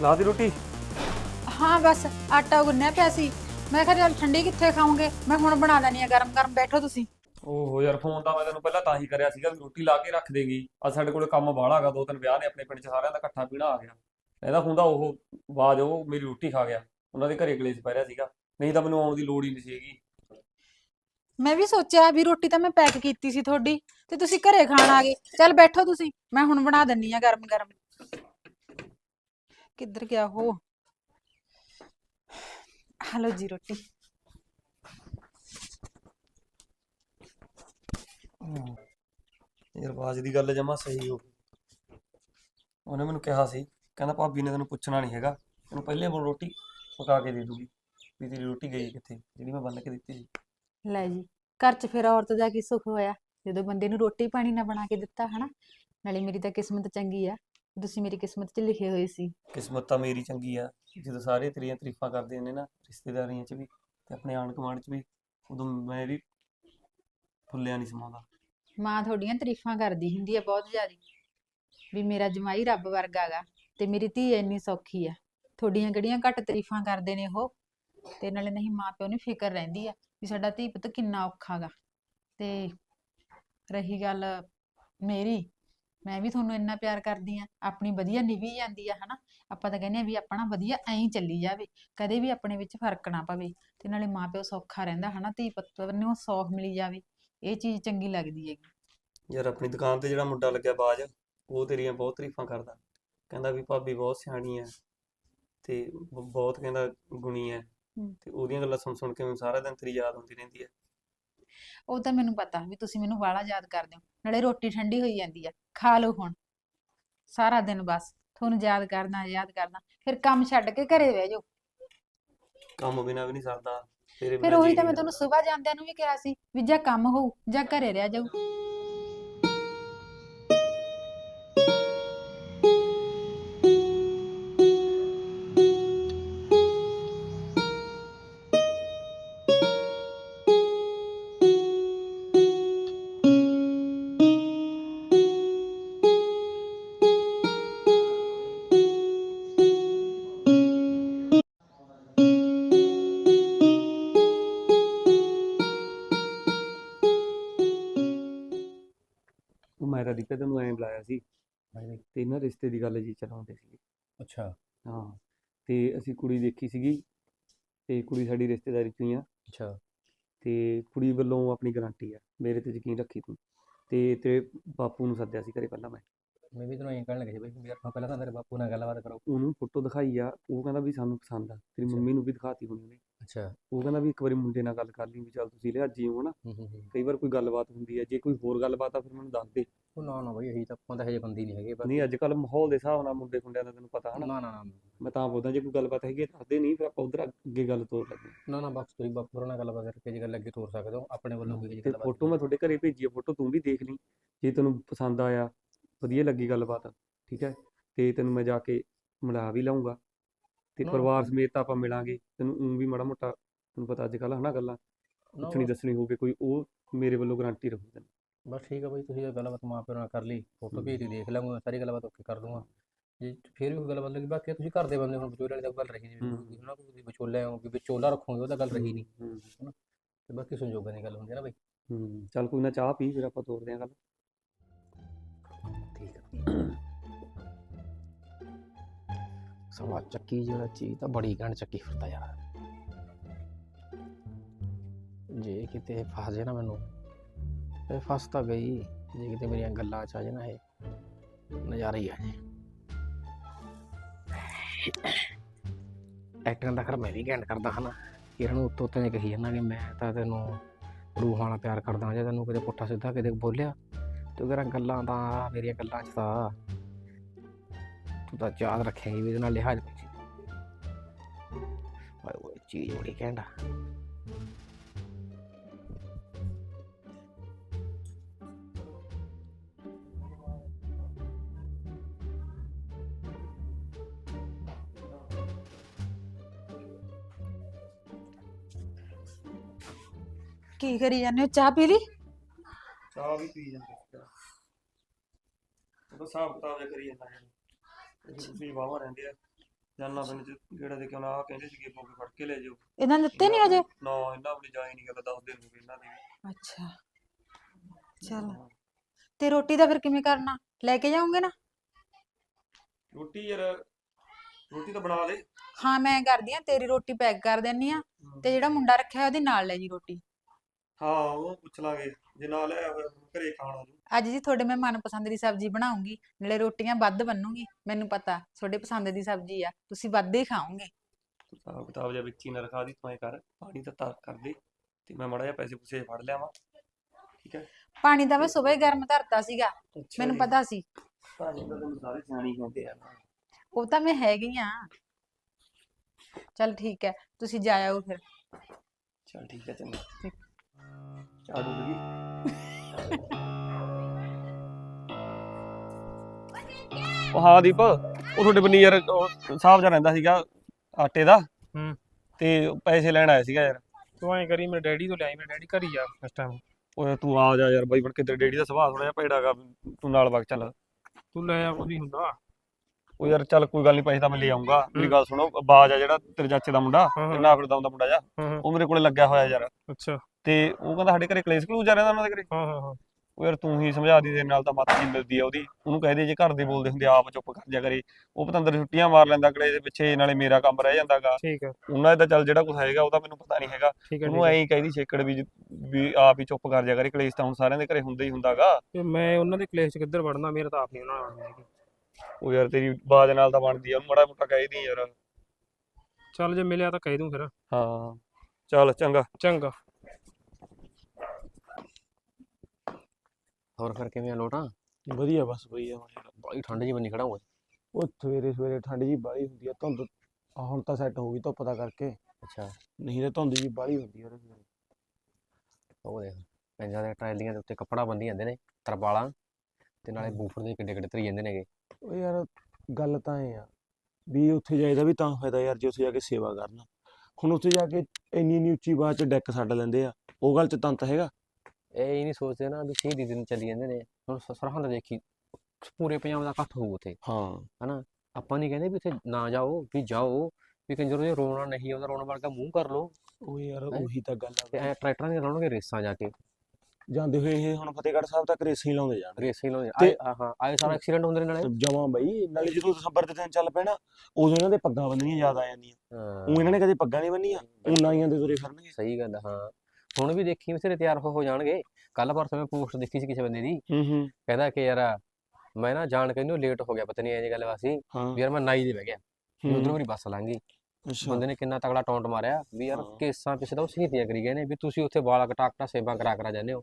ਲਾ ਦੀ ਰੋਟੀ? ਹਾਂ ਬਸ ਆਟਾ ਗੁੰਨਿਆ ਪਿਆ ਸੀ। ਮੈਂ ਕਿਹਾ ਚੱਲ ਠੰਡੀ ਕਿੱਥੇ ਖਾਓਗੇ ਮੈਂ ਹੁਣ ਬਣਾ ਲੈਣੀ ਆ ਗਰਮ ਗਰਮ ਬੈਠੋ ਤੁਸੀਂ। ਓਹੋ ਯਾਰ ਫੋਨ ਤਾਂ ਮੈਂ ਤੈਨੂੰ ਪਹਿਲਾਂ ਤਾਂ ਹੀ ਕਰਿਆ ਸੀਗਾ ਵੀ ਰੋਟੀ ਲਾ ਕੇ ਰੱਖ ਦੇਗੀ। ਅੱਜ ਸਾਡੇ ਕੋਲੇ ਕੰਮ ਬਾਹਲਾ ਹੈਗਾ ਦੋ ਤਿੰਨ ਵਿਆਹ ਨੇ ਆਪਣੇ ਪਿੰਡ 'ਚ ਸਾਰਿਆਂ ਦਾ ਇਕੱਠਾ ਪੀਣਾ ਆ ਗਿਆ। ਇਹਦਾ ਹੁੰਦਾ ਉਹ ਬਾਜ ਉਹ ਮੇਰੀ ਰੋਟੀ ਖਾ ਗਿਆ। ਉਹਨਾਂ ਦੇ ਘਰੇ ਕਲੇਸ਼ ਪੈ ਰਿਹਾ ਸੀਗਾ। ਨਹੀਂ ਤਾਂ ਮੈਨੂੰ ਆਉਣ ਦੀ ਲੋੜ ਹੀ ਨਹੀਂ ਸੀਗੀ। ਮੈਂ ਵੀ ਸੋਚਿਆ ਵੀ ਰੋਟੀ ਤਾਂ ਮੈਂ ਪੈਕ ਕੀਤੀ ਸੀ ਤੁਹਾਡੀ ਤੇ ਤੁਸੀਂ ਘਰੇ ਖਾਣ ਆ ਗਏ। ਚੱਲ ਬੈਠੋ ਤੁਸੀਂ ਮੈਂ ਹੁਣ ਬਣਾ ਦਿੰਨੀ ਆ ਗਰਮ ਗਰਮ। ਕਿੱਧਰ ਗਿਆ ਉਹ? ਹਲੋ ਜੀ ਰੋਟੀ। ਯਾਰ ਬਾਜ ਦੀ ਗੱਲ ਜਮਾ ਸਹੀ ਹੋ ਉਹਨੇ ਮੈਨੂੰ ਕਿਹਾ ਸੀ ਕਹਿੰਦਾ ਭਾਬੀ ਨੇ ਤੈਨੂੰ ਪੁੱਛਣਾ ਨਹੀਂ ਹੈਗਾ ਤੈਨੂੰ ਪਹਿਲੇ ਬੋਲ ਰੋਟੀ ਪਕਾ ਕੇ ਦੇ ਦੂਗੀ ਵੀ ਤੇਰੀ ਰੋਟੀ ਗਈ ਕਿੱਥੇ ਜਿਹੜੀ ਮੈਂ ਬੰਨ ਕੇ ਦਿੱਤੀ ਸੀ। ਲੈ ਜੀ ਘਰ 'ਚ ਫਿਰ ਔਰਤ ਦਾ ਕੀ ਸੁੱਖ ਹੋਇਆ? ਜਦੋਂ ਬੰਦੇ ਨੂੰ ਰੋਟੀ ਪਾਣੀ ਨਾ ਬਣਾ ਕੇ ਦਿੱਤਾ ਹਨਾ? ਨਾਲੇ ਮੇਰੀ ਤਾਂ ਕਿਸਮਤ ਚੰਗੀ ਆ। ਤੁਸੀਂ ਮੇਰੀ ਕਿਸਮਤ 'ਚ ਲਿਖੇ ਹੋਏ ਸੀ। ਕਿਸਮਤ ਤਾਂ ਮੇਰੀ ਚੰਗੀ ਆ। ਜਦੋਂ ਸਾਰੇ ਤੇਰੀਆਂ ਤਾਰੀਫਾਂ ਕਰਦੇ ਨੇ ਨਾ ਰਿਸ਼ਤੇਦਾਰੀਆਂ 'ਚ ਵੀ ਤੇ ਆਪਣੇ ਆਂਢ ਗੁਆਂਢ 'ਚ ਵੀ। ਉਦੋਂ ਮੈਂ ਵੀ ਫੁੱਲਿਆ ਨਹੀਂ ਸਮਾਉਂਦਾ ਮਾਂ ਤੁਹਾਡੀਆਂ ਤਾਰੀਫਾਂ ਕਰਦੀ ਹੁੰਦੀ ਆ ਬਹੁਤ ਜ਼ਿਆਦੀ। ਵੀ ਮੇਰਾ ਜਮਾਈ ਰੱਬ ਵਰਗਾ ਗਾ ਤੇ ਮੇਰੀ ਧੀ ਇੰਨੀ ਸੌਖੀ ਆ। ਤੁਹਾਡੀਆਂ ਕਿਹੜੀਆਂ ਘੱਟ ਤਾਰੀਫਾਂ ਕਰਦੇ ਨੇ ਉਹ? ਤੇ ਨਾਲੇ ਨਹੀਂ ਮਾਂ ਪਿਓ ਨੂੰ ਫਿਕਰ ਰਹਿੰਦੀ ਆ ਵੀ ਸਾਡਾ ਧੀ ਪੁੱਤ ਕਿੰਨਾ ਔਖਾ ਗਾ। ਤੇ ਰਹੀ ਗੱਲ ਮੇਰੀ ਮੈਂ ਵੀ ਤੁਹਾਨੂੰ ਇੰਨਾ ਪਿਆਰ ਕਰਦੀ ਆ ਆਪਣੀ ਵਧੀਆ ਨਿਭੀ ਜਾਂਦੀ ਆ ਹਨਾ? ਆਪਾਂ ਤਾਂ ਕਹਿੰਦੇ ਆ ਵੀ ਆਪਣਾ ਵਧੀਆ ਐਂ ਚੱਲੀ ਜਾਵੇ ਕਦੇ ਵੀ ਆਪਣੇ ਵਿੱਚ ਫ਼ਰਕ ਨਾ ਪਵੇ ਤੇ ਨਾਲੇ ਮਾਂ ਪਿਓ ਸੌਖਾ ਰਹਿੰਦਾ ਹਨਾ? ਧੀ ਪੁੱਤ ਨੂੰ ਸੌਖ ਮਿਲੀ ਜਾਵੇ ਇਹ ਚੀਜ਼ ਚੰਗੀ ਲੱਗਦੀ ਹੈਗੀ। ਯਾਰ ਆਪਣੀ ਦੁਕਾਨ ਤੇ ਜਿਹੜਾ ਮੁੰਡਾ ਲੱਗਿਆ ਬਾਜ ਉਹ ਤੇਰੀਆਂ ਬਹੁਤ ਤਾਰੀਫਾਂ ਕਰਦਾ। ਕਹਿੰਦਾ ਵੀ ਭਾਬੀ ਬਹੁਤ ਸਿਆਣੀ ਹੈ ਤੇ ਬਹੁਤ ਕਹਿੰਦਾ ਗੁਣੀ ਹੈ। ਹਮ। ਤੇ ਉਹਦੀਆਂ ਗੱਲਾਂ ਸੁਣ ਸੁਣ ਕੇ ਮੈਨੂੰ ਸਾਰਾ ਦਿਨ ਤੇਰੀ ਯਾਦ ਆਉਂਦੀ ਰਹਿੰਦੀ ਹੈ ਉਹ ਤਾਂ ਮੈਨੂੰ ਪਤਾ ਵੀ ਤੁਸੀਂ ਮੈਨੂੰ ਵਾਲਾ ਯਾਦ ਕਰਦੇ ਹੋ ਨਾਲੇ ਰੋਟੀ ਠੰਡੀ ਹੋਈ ਜਾਂਦੀ ਆ ਖਾ ਲਓ ਹੁਣ। ਸਾਰਾ ਦਿਨ ਬਸ ਤੁਹਾਨੂੰ ਯਾਦ ਕਰਨਾ ਯਾਦ ਕਰਨਾ ਫਿਰ ਕੰਮ ਛੱਡ ਕੇ ਘਰੇ ਬਹਿ ਜਾਓ। ਕੰਮ ਬਿਨਾਂ ਵੀ ਨਹੀਂ ਸਰਦਾ ਤੇਰੇ ਫਿਰ ਬਿਨਾਂ ਉਹੀ ਤਾਂ ਨਹੀਂ ਮੈਂ ਤੁਹਾਨੂੰ ਸਵੇਰ ਜਾਂਦਿਆਂ ਨੂੰ ਵੀ ਕਿਹਾ ਸੀ ਵੀ ਜਾਂ ਕੰਮ ਹੋਊ ਜਾਂ ਘਰੇ ਰਹਿ ਜਾਊ ਇਹਨਾਂ ਰਿਸ਼ਤੇ ਦੀ ਗੱਲ ਜੀ ਚਲਾਉਂਦੇ ਸੀ ਅੱਛਾ। ਹਾਂ ਤੇ ਅਸੀਂ ਕੁੜੀ ਦੇਖੀ ਸੀਗੀ ਤੇ ਕੁੜੀ ਸਾਡੀ ਰਿਸ਼ਤੇਦਾਰੀ ਚੋਂ ਹੀ ਆ। ਅੱਛਾ। ਤੇ ਕੁੜੀ ਵੱਲੋਂ ਆਪਣੀ ਗਾਰੰਟੀ ਆ ਮੇਰੇ ਤੇ ਯਕੀਨ ਰੱਖੀ ਤੂੰ। ਤੇ ਤੇਰੇ ਬਾਪੂ ਨੂੰ ਸੱਦਿਆ ਸੀ ਘਰੇ ਪਹਿਲਾਂ ਮੈਂ। ਮੈਂ ਵੀ ਤੈਨੂੰ ਐਂ ਕਹਿਣ ਲੱਗਾ ਸੀ ਬਈ ਯਾਰ ਪਹਿਲਾਂ ਤਾਂ ਤੇਰੇ ਬਾਪੂ ਨਾਲ ਗੱਲਬਾਤ ਕਰੋ। ਉਹਨੂੰ ਫੋਟੋ ਦਿਖਾਈ ਆ ਉਹ ਕਹਿੰਦਾ ਵੀ ਸਾਨੂੰ ਪਸੰਦ ਆ। ਤੇਰੀ। ਮੰਮੀ ਨੂੰ ਵੀ ਦਿਖਾਤੀ ਹੋਣੀ ਉਹਨੇ। ਅੱਛਾ। ਉਹ ਕਹਿੰਦਾ ਵੀ ਇੱਕ ਵਾਰੀ ਮੁੰਡੇ ਨਾਲ ਗੱਲ ਕਰ ਲਈ ਵੀ ਚੱਲ ਤੁਸੀਂ ਲਿਆਜੀ ਹੋ ਨਾ ਹੂੰ ਹੂੰ ਹੂੰ। ਕਈ ਵਾਰ ਕੋਈ ਗੱਲਬਾਤ ਹੁੰਦੀ ਹੈ ਜੇ ਕੋਈ ਹੋਰ ਗੱਲਬਾਤ ਆ ਫਿਰ ਮੈਨੂੰ ਦੱਸ ਦੇ। ਉਹ ਨਾ ਨਾ ਬਈ ਅਸੀਂ ਤਾਂ ਆਪਾਂ ਤਾਂ ਹਜੇ ਬੰਦੀ ਨਹੀਂ ਹੈਗੇ ਨਹੀਂ ਅੱਜ ਕੱਲ ਮਾਹੌਲ ਦੇ ਹਿਸਾਬ ਨਾਲ ਮੁੰਡੇ ਖੁੰਡਿਆਂ ਦਾ ਤੈਨੂੰ ਪਤਾ ਹਨਾ। ਨਾ ਨਾ ਨਾ ਮੈਂ ਤਾਂ ਪੁੱਛਦਾ ਜੇ ਕੋਈ ਗੱਲਬਾਤ ਹੈਗੀ ਹੈ ਦੱਸ ਦੇ ਨਹੀਂ ਫਿਰ ਆਪਾਂ ਉਧਰ ਅੱਗੇ ਗੱਲ ਤੋਰ ਲੱਗੇ ਨਾ ਨਾ ਬਸ ਤੁਸੀਂ ਬਾਪੂ ਹੋਰਾਂ ਨਾਲ ਗੱਲਬਾਤ ਕਰਕੇ ਜੇ ਗੱਲ ਅੱਗੇ ਤੋਰ ਸਕਦੇ ਹੋ ਆਪਣੇ ਵੱਲੋਂ ਕੋਈ ਤੇ ਗੱਲਬਾਤ ਫੋਟੋ ਮੈਂ ਤੁਹਾਡੇ ਘਰੇ ਭੇਜੀ ਆ ਫੋਟੋ ਤੂੰ ਵੀ ਦੇਖ ਲਈ ਜੇ ਤੈਨੂੰ ਪਸੰਦ ਆਇਆ ਵਧੀਆ ਲੱਗੀ ਗੱਲਬਾਤ ਠੀਕ ਹੈ? ਤੇ ਤੈਨੂੰ ਮੈਂ ਜਾ ਕੇ ਮਿਲਾ ਵੀ ਲਾਉਂਗਾ ਤੇ ਪਰਿਵਾਰ ਸਮੇਤ ਤਾਂ ਆਪਾਂ ਮਿਲਾਂਗੇ ਤੈਨੂੰ ਊਂ ਵੀ ਮਾੜਾ ਮੋਟਾ ਤੈਨੂੰ ਪਤਾ ਅੱਜ ਕੱਲ ਹਨਾ ਗੱਲਾਂ ਨਾ ਪੁੱਛਣੀ ਬਸ- ਦੱਸਣੀ ਹੋਵੇ ਕੋਈ ਉਹ ਮੇਰੇ ਵੱਲੋਂ ਗਾਰੰਟੀ ਰਹੂ ਤੈਨੂੰ। ਬਸ ਠੀਕ ਆ ਬਈ ਤੁਸੀਂ ਇਹ ਗੱਲਬਾਤ ਮਾਂ ਪਿਓ ਨਾਲ ਕਰ ਲਈ ਫੋਟੋ ਭੇਜ ਦੀ ਦੇਖ ਲਾਂਗਾ ਸਾਰੀ ਗੱਲਬਾਤ ਓਕੇ ਕਰ ਦੂੰਗਾ। ਜੇ ਫਿਰ ਵੀ ਕੋਈ ਗੱਲਬਾਤ ਲੱਗੀ ਬਾਕੀ ਤੁਸੀਂ ਘਰ ਦੇ ਬੰਦੇ ਹੁਣ ਵਿਚੋਲੇ ਵਾਲੀ ਤਾਂ ਗੱਲ ਰਹੀ ਨਹੀਂ ਹੂੰ। ਵੀ ਉਹਨਾਂ ਕੋਈ ਵਿਚੋਲੇ ਹੋ ਵੀ ਵਿਚੋਲਾ ਰੱਖੋਗੇ ਉਹ ਤਾਂ ਗੱਲ ਰਹੀ ਨਹੀਂ ਹੂੰ। ਤੇ ਬਾਕੀ ਸੰਜੋਗਾਂ ਦੀ ਗੱਲ ਹੁੰਦੀ ਹੈ ਨਾ ਬਈ। ਹੂੰ ਚੱਲ ਕੋਈ ਨਾ ਚਾਹ ਪੀ ਫਿਰ ਆਪਾਂ ਤੋਰਦੇ ਆਂ ਗੱਲ। ਠੀਕ ਆ। ਸਵਾ ਚੱਕੀ ਜਿਹੜਾ ਚੀਜ਼ ਤਾਂ ਬੜੀ ਘੈਂਟ ਚੱਕੀ ਫਿਰਦਾ ਯਾਰ। ਜੇ ਕਿਤੇ ਫਸ ਜੇ ਨਾ ਮੈਨੂੰ ਇਹ ਫਸ ਤਾਂ ਗਈ। ਜੇ ਕਿਤੇ ਮੇਰੀਆਂ ਗੱਲਾਂ ਚ ਆ ਜਾਣਾ ਇਹ, ਨਜ਼ਾਰਾ ਹੀ ਆ ਜੇ ਐਕਟਿੰਗ ਦਾ ਕਰ ਮੈਂ ਵੀ ਘੈਂਟ ਕਰਦਾ ਹਨਾ ਕਿਰਨ ਨੂੰ ਉੱਤੋਂ ਉੱਤੇ ਕਹੀ ਜਾਂਦਾ ਕਿ ਮੈਂ ਤਾਂ ਤੈਨੂੰ ਰੂਹਾਂ ਨਾਲ ਪਿਆਰ ਕਰਦਾ ਜੇ ਤੈਨੂੰ ਕਿਤੇ ਪੁੱਠਾ ਸਿੱਧਾ ਕਿਤੇ ਬੋਲਿਆ, ਤੂੰ ਕਿਹੜਾ ਗੱਲਾਂ ਤਾਂ ਮੇਰੀਆਂ ਗੱਲਾਂ ਚ ਤਾਂ ਤੂੰ ਤਾਂ ਯਾਦ ਰੱਖੇਂਗੀ ਵੀ ਇਹਦੇ ਨਾਲ ਲਿਹਾਜ਼ ਵਿੱਚ ਓਏ ਓਏ, ਚੀਜ਼ ਬੜੀ ਕਹਿੰਦਾ ਕੀ ਕਰੀ ਜਾਂਦੇ ਹੋ? ਚਾਹ ਪੀ ਲਈ? ਚਾਹ ਵੀ ਪੀ ਜਾਂਦੇ ਉਹਦਾ ਹਿਸਾਬ ਕਿਤਾਬ ਜਿਹਾ ਕਰੀ ਜਾਂਦਾ ਯਾਰ ਤੁਸੀਂ ਵਾਵਾ ਰਹਿੰਦੇ ਆ। ਜਾਨਣਾ ਪਿੰਡ ਚ ਗੇੜਾ ਦੇ ਕੇ ਆਉਣਾ ਆ ਕਹਿੰਦੇ ਸੀਗੇ ਪੋਕੇ ਫੜ ਕੇ ਲੈ ਜਾਓ। ਇਹਨਾਂ ਦਿੱਤੇ ਨਹੀਂ ਅਜੇ? ਨਾ ਇਹਨਾਂ ਵੀ ਜਾਈ ਨਹੀਂ ਗੱਲ 10 ਦਿਨ ਹੋ ਗਏ ਇਹਨਾਂ ਦੀ। ਅੱਛਾ। ਚਲ। ਤੇ ਰੋਟੀ ਦਾ ਫਿਰ ਕਿਵੇਂ ਕਰਨਾ? ਲੈ ਕੇ ਜਾਓਗੇ ਨਾ? ਰੋਟੀ ਯਾਰ ਰੋਟੀ ਤਾਂ ਬਣਾ ਲੈ ਹਾਂ ਮੈਂ ਕਰਦੀ ਆ ਤੇਰੀ ਰੋਟੀ ਪੈਕ ਕਰ ਦਿੰਨੀ ਆ ਤੇ ਜਿਹੜਾ ਮੁੰਡਾ ਰੱਖਿਆ ਉਹਦੇ ਨਾਲ ਲੈ ਜੀ ਰੋਟੀ। ਹਾਂ ਉਹ ਪੁੱਛ ਲਾਂਗੇ ਜੇ ਨਾਲ ਆਇਆ ਹੋਇਆ ਘਰੇ ਖਾਣਾ ਜੂ ਅੱਜ ਜੀ ਤੁਹਾਡੇ ਮੈਂ ਮਨਪਸੰਦ ਦੀ ਸਬਜ਼ੀ ਬਣਾਉਂਗੀ ਨਾਲੇ ਰੋਟੀਆਂ ਵੱਧ ਬਣੂਗੀ ਮੈਨੂੰ ਪਤਾ ਤੁਹਾਡੇ ਪਸੰਦ ਦੀ ਸਬਜ਼ੀ ਆ ਤੁਸੀਂ ਵੱਧ ਹੀ ਖਾਓਗੇ। ਹਿਸਾਬ ਕਿਤਾਬ ਜਿਹਾ ਵਿੱਚ ਹੀ ਨਾ ਰਖਾ ਦੀ ਤੂੰ ਐ ਕਰ ਪਾਣੀ ਤਾਂ ਤਾਰ ਕਰ ਦੇ ਤੇ ਮੈਂ ਮਾੜਾ ਜਿਹਾ ਪੈਸੇ ਪੂਸੇ ਫੜ ਲਿਆਵਾਂ ਠੀਕ ਹੈ? ਪਾਣੀ ਤਾਂ ਮੈਂ ਸਵੇਰ ਗਰਮ ਧਰਤਾ ਸੀਗਾ ਮੈਨੂੰ ਜੀ। ਪਤਾ ਸੀ। ਭਾਜੀ ਤਾਂ ਤੈਨੂੰ ਸਾਰੇ ਸਿਆਣੀ ਕਹਿੰਦੇ ਆ ਉਹ ਤਾਂ ਮੈਂ ਹੈਗੀ ਆ। ਚਲ ਠੀਕ ਹੈ ਤੁਸੀਂ ਜਾਇਓ ਫਿਰ। ਚਲ ਠੀਕ ਹੈ ਚੰਗਾ। ਚਾੜੂ ਲਗੀ। ਉਹ ਹਾਂ ਦੀਪ ਉਹ ਤੁਹਾਡੇ ਬੰਨੀ ਯਾਰ ਹਿਸਾਬ ਜਿਹਾ ਰਹਿੰਦਾ ਸੀਗਾ ਆਟੇ ਦਾ। ਹੂੰ। ਤੇ ਪੈਸੇ ਲੈਣ ਆਇਆ ਸੀਗਾ ਯਾਰ। ਤੂੰ ਐਂ ਕਰੀ ਮੇਰੇ ਡੈਡੀ ਤੋਂ ਲਿਆਈ ਮੇਰੇ ਡੈਡੀ ਘਰ ਹੀ ਆ ਇਸ ਟਾਈਮ ਓਏ ਤੂੰ ਆ ਜਾ ਯਾਰ ਬਾਈ ਬਣ ਕੇ ਤੇਰੇ ਡੇਡੀ ਦਾ ਸੁਭਾਅ ਥੋੜਾ ਜਿਹਾ ਭੇੜਾਗਾ ਤੂੰ ਨਾਲ ਵਗ ਚੱਲ। ਤੂੰ ਲੈ ਆ ਉਹ ਵੀ ਹੁੰਦਾ। ਉਹ ਯਾਰ ਚੱਲ ਕੋਈ ਗੱਲ ਨਹੀਂ ਪੈਸੇ ਤਾਂ ਮੈਂ ਲੈ ਆਉਂਗਾ ਮੇਰੀ ਗੱਲ ਸੁਣੋ ਬਾਜ ਆ ਜਿਹੜਾ ਤੇਰੇ ਚਾਚੇ ਦਾ ਮੁੰਡਾ। ਕਿੰਨਾ ਫਿਰਦਾ ਹੁੰਦਾ ਮੁੰਡਾ ਜਾ। ਹਾਂ। ਉਹ ਮੇਰੇ ਕੋਲੇ ਲੱਗਿਆ ਹੋਇਆ ਯਾਰ। ਅੱਛਾ। ਤੇ ਉਹ ਕਹਿੰਦਾ ਸਾਡੇ ਘਰੇ ਕਲੇਸ਼ ਕਲੂਜ ਆ ਰਿਹਾ ਉਹਨਾਂ ਦੇ ਘਰੇ। ਹਾਂ ਹਾਂ ਹਾਂ। ਉਹ ਯਾਰ ਤੂੰ ਹੀ ਸਮਝਾ ਦੀ ਦੇ ਨਾਲ ਤਾਂ ਮੱਤ ਜੀ ਮਿਲਦੀ ਆ ਉਹਦੀ। ਉਹਨੂੰ ਕਹਦੇ ਜੇ ਘਰ ਦੇ ਬੋਲਦੇ ਹੁੰਦੇ ਆਪ ਚੁੱਪ ਕਰ ਜਾ ਕਰੇ। ਉਹ ਪਤੰਦਰ ਛੁੱਟੀਆਂ ਮਾਰ ਲੈਂਦਾ ਕਲੇ ਦੇ ਪਿੱਛੇ ਨਾਲੇ ਮੇਰਾ ਕੰਮ ਰਹਿ ਜਾਂਦਾਗਾ ਠੀਕ ਹੈ ਉਹਨਾਂ ਦਾ ਚੱਲ ਜਿਹੜਾ ਕੁਝ ਹੈਗਾ ਉਹ ਤਾਂ ਮੈਨੂੰ ਪਤਾ ਨਹੀਂ ਹੈਗਾ। ਉਹਨੂੰ ਐਂ ਹੀ ਕਹਿੰਦੀ ਛੇਕੜ ਵੀ ਵੀ ਆਪ ਹੀ ਚੁੱਪ ਕਰ ਜਾ ਕਰੇ ਕਲੇਸ਼ ਤਾਂ ਹੁਣ ਸਾਰਿਆਂ ਦੇ ਘਰੇ ਹੁੰਦਾ ਹੀ ਹੁੰਦਾਗਾ ਤੇ ਮੈਂ ਉਹਨਾਂ ਦੇ ਕਲੇਸ਼ ਚ ਕਿੱਧਰ ਵੜਨਾ ਮੇਰਾ ਤਾਂ ਆਪ ਨਹੀਂ ਉਹਨਾਂ ਨਾਲ ਉਹ ਯਾਰ ਤੇਰੀ ਬਾਜ ਨਾਲ ਤਾਂ ਬਣਦੀ ਆ ਮਾੜਾ ਮੋਟਾ ਕਹਿ ਦੀ ਯਾਰ। ਚੱਲ ਜੇ ਮਿਲਿਆ ਤਾਂ ਕਹਿ ਦੂੰ ਫਿਰ। ਹਾਂ। ਚੱਲ ਚੰਗਾ। ਚੰਗਾ। ਹੋਰ ਫਿਰ ਕਿਵੇਂ ਆ ਲੋਟਾਂ? ਵਧੀਆ ਬਸ ਬਈ ਆ ਬੜੀ ਠੰਡ ਜੀ ਬੰਨੀ ਖੜਾ ਹੋਇਆ ਉਹ ਸਵੇਰੇ ਸਵੇਰੇ ਠੰਡ ਜੀ ਬਾਲੀ ਹੁੰਦੀ ਆ ਧੁੰਦ ਆਹ ਹੁਣ ਤਾਂ ਸੈੱਟ ਹੋ ਗਈ ਧੁੱਪ ਦਾ ਕਰਕੇ। ਅੱਛਾ। ਨਹੀਂ ਤਾਂ ਧੁੰਦ ਜੀ ਬਾਲੀ ਹੁੰਦੀ ਆ ਉਰੇ। ਉਹ ਦੇਖ ਪੰਜਾਂ ਦੇ ਟਰਾਲੀਆਂ ਦੇ ਉੱਤੇ ਕੱਪੜਾ ਬੰਦੀ ਜਾਂਦੇ ਨੇ ਤਰਪਾਲਾਂ ਤੇ ਨਾਲੇ ਬੂਫਰ ਦੇ ਕਿੱਡੇ ਕਿੱਡੇ ਧਰੀ ਜਾਂਦੇ ਨੇਗੇ। ਉਹ ਯਾਰ ਗੱਲ ਤਾਂ ਇਹ ਆ ਵੀ ਉੱਥੇ ਜਾਈਦਾ ਵੀ ਤਾਂ ਫਾਇਦਾ ਯਾਰ ਜੇ ਉੱਥੇ ਜਾ ਕੇ ਸੇਵਾ ਕਰਨਾ। ਹੁਣ ਉੱਥੇ ਜਾ ਕੇ ਇੰਨੀ ਇੰਨੀ ਉੱਚੀ ਆਵਾਜ਼ 'ਚ ਡੈਕ ਛੱਡ ਲੈਂਦੇ ਆ ਉਹ ਗੱਲ 'ਚ ਤੰਤ ਹੈਗਾ। ਇਹ ਹੀ ਨਹੀਂ ਸੋਚਦੇ ਨਾ ਵੀ ਸ਼ਹੀਦੀ ਦਿਨ ਚੱਲੀ ਜਾਂਦੇ ਨੇ। ਹੁਣ ਸਰਹੰਦ ਦੇਖੀ ਪੂਰੇ ਪੰਜਾਬ ਦਾ ਇਕੱਠ ਹੋਊ ਉੱਥੇ। ਹਾਂ। ਆਪਾਂ ਨਹੀਂ ਕਹਿੰਦੇ ਵੀ ਉੱਥੇ ਨਾ ਜਾਓ ਵੀ ਜਾਓ ਵੀ ਕੰਜਰ ਜੇ ਰੋਣਾ ਨਹੀਂ ਆਉਂਦਾ ਰੋਣ ਵਰਗਾ ਮੂੰਹ ਕਰ ਲਓ। ਉਹ ਯਾਰ ਹੈਂ? ਉਹੀ ਤਾਂ ਗੱਲ ਆ ਐ ਟਰੈਕਟਰਾਂ ਦੀਆਂ ਲਾਉਣਗੇ ਰੇਸਾਂ ਜਾ ਕੇ। ਜਾਂਦੇ ਹੋਏ ਇਹ ਹੁਣ ਫਤਿਹਗੜ੍ਹ ਸਾਹਿਬ ਤੱਕ ਰੇਸਾਂ ਹੀ ਲਾਉਂਦੇ ਜਾਣ ਰੇਸੇ ਲਾਉਂਦੇ ਤੇ- ਆਏ ਹਾਂ ਆਏ ਸਾਰਾ ਐਕਸੀਡੈਂਟ ਹੁੰਦੇ ਨੇ ਨਾਲੇ। ਜਮਾਂ ਬਈ ਨਾਲੇ ਜਦੋਂ ਦਸੰਬਰ ਦੇ ਦਿਨ ਚੱਲ ਪੈਣਾ ਉਦੋਂ ਇਹਨਾਂ ਦੇ ਪੱਗਾਂ ਬੰਨਣੀਆਂ ਯਾਦ ਆ ਜਾਂਦੀਆਂ। ਹਾਂ। ਉਹ ਇਹਨਾਂ ਨੇ ਕਦੇ ਪੱਗਾਂ ਨਹੀਂ ਬੰਨੀਆਂ ਉਹ ਨਾਈਆਂ ਦੇ ਤੁਰੇ ਫਿਰਨਗੇ। ਸਹੀ ਗੱਲ ਆ, ਹਾਂ। ਹੁਣ ਵੀ ਦੇਖੀ ਬਥੇਰੇ ਤਿਆਰ ਹੋ ਹੋ ਜਾਣਗੇ। ਕੱਲ ਪਰਸੋਂ ਮੈਂ ਪੋਸਟ ਦੇਖੀ ਸੀ ਕਿਸੇ ਬੰਦੇ ਦੀ। ਹੂੰ ਹੂੰ। ਕਹਿੰਦਾ ਕਿ ਯਾਰ ਮੈਂ ਨਾ ਜਾਣ ਕੇ ਨੂੰ ਲੇਟ ਹੋ ਗਿਆ ਪਤਾ ਨਹੀਂ ਐਂ ਗੱਲ ਵਾਸੀ ਵੀ ਯਾਰ ਮੈਂ ਨਾਈ ਦੇ ਬਹਿ ਗਿਆ ਉਧਰੋਂ ਮੇਰੀ ਬੱਸ ਲੰਘ ਗਈ। ਬੰਦੇ ਨੇ ਕਿੰਨਾ ਤਗੜਾ ਟੌਂਟ ਮਾਰਿਆ ਵੀ ਯਾਰ। ਕੇਸਾਂ ਪਿੱਛੇ ਤਾਂ ਉਹ ਸ਼ਹੀਦੀਆਂ ਕਰੀ ਗਏ ਨੇ ਵੀ ਤੁਸੀਂ ਉੱਥੇ ਵਾਲਾ ਕਟਾਕਟਾ ਸੇਵਾ ਕਰਾ ਕਰਾ ਜਾਂਦੇ ਹੋ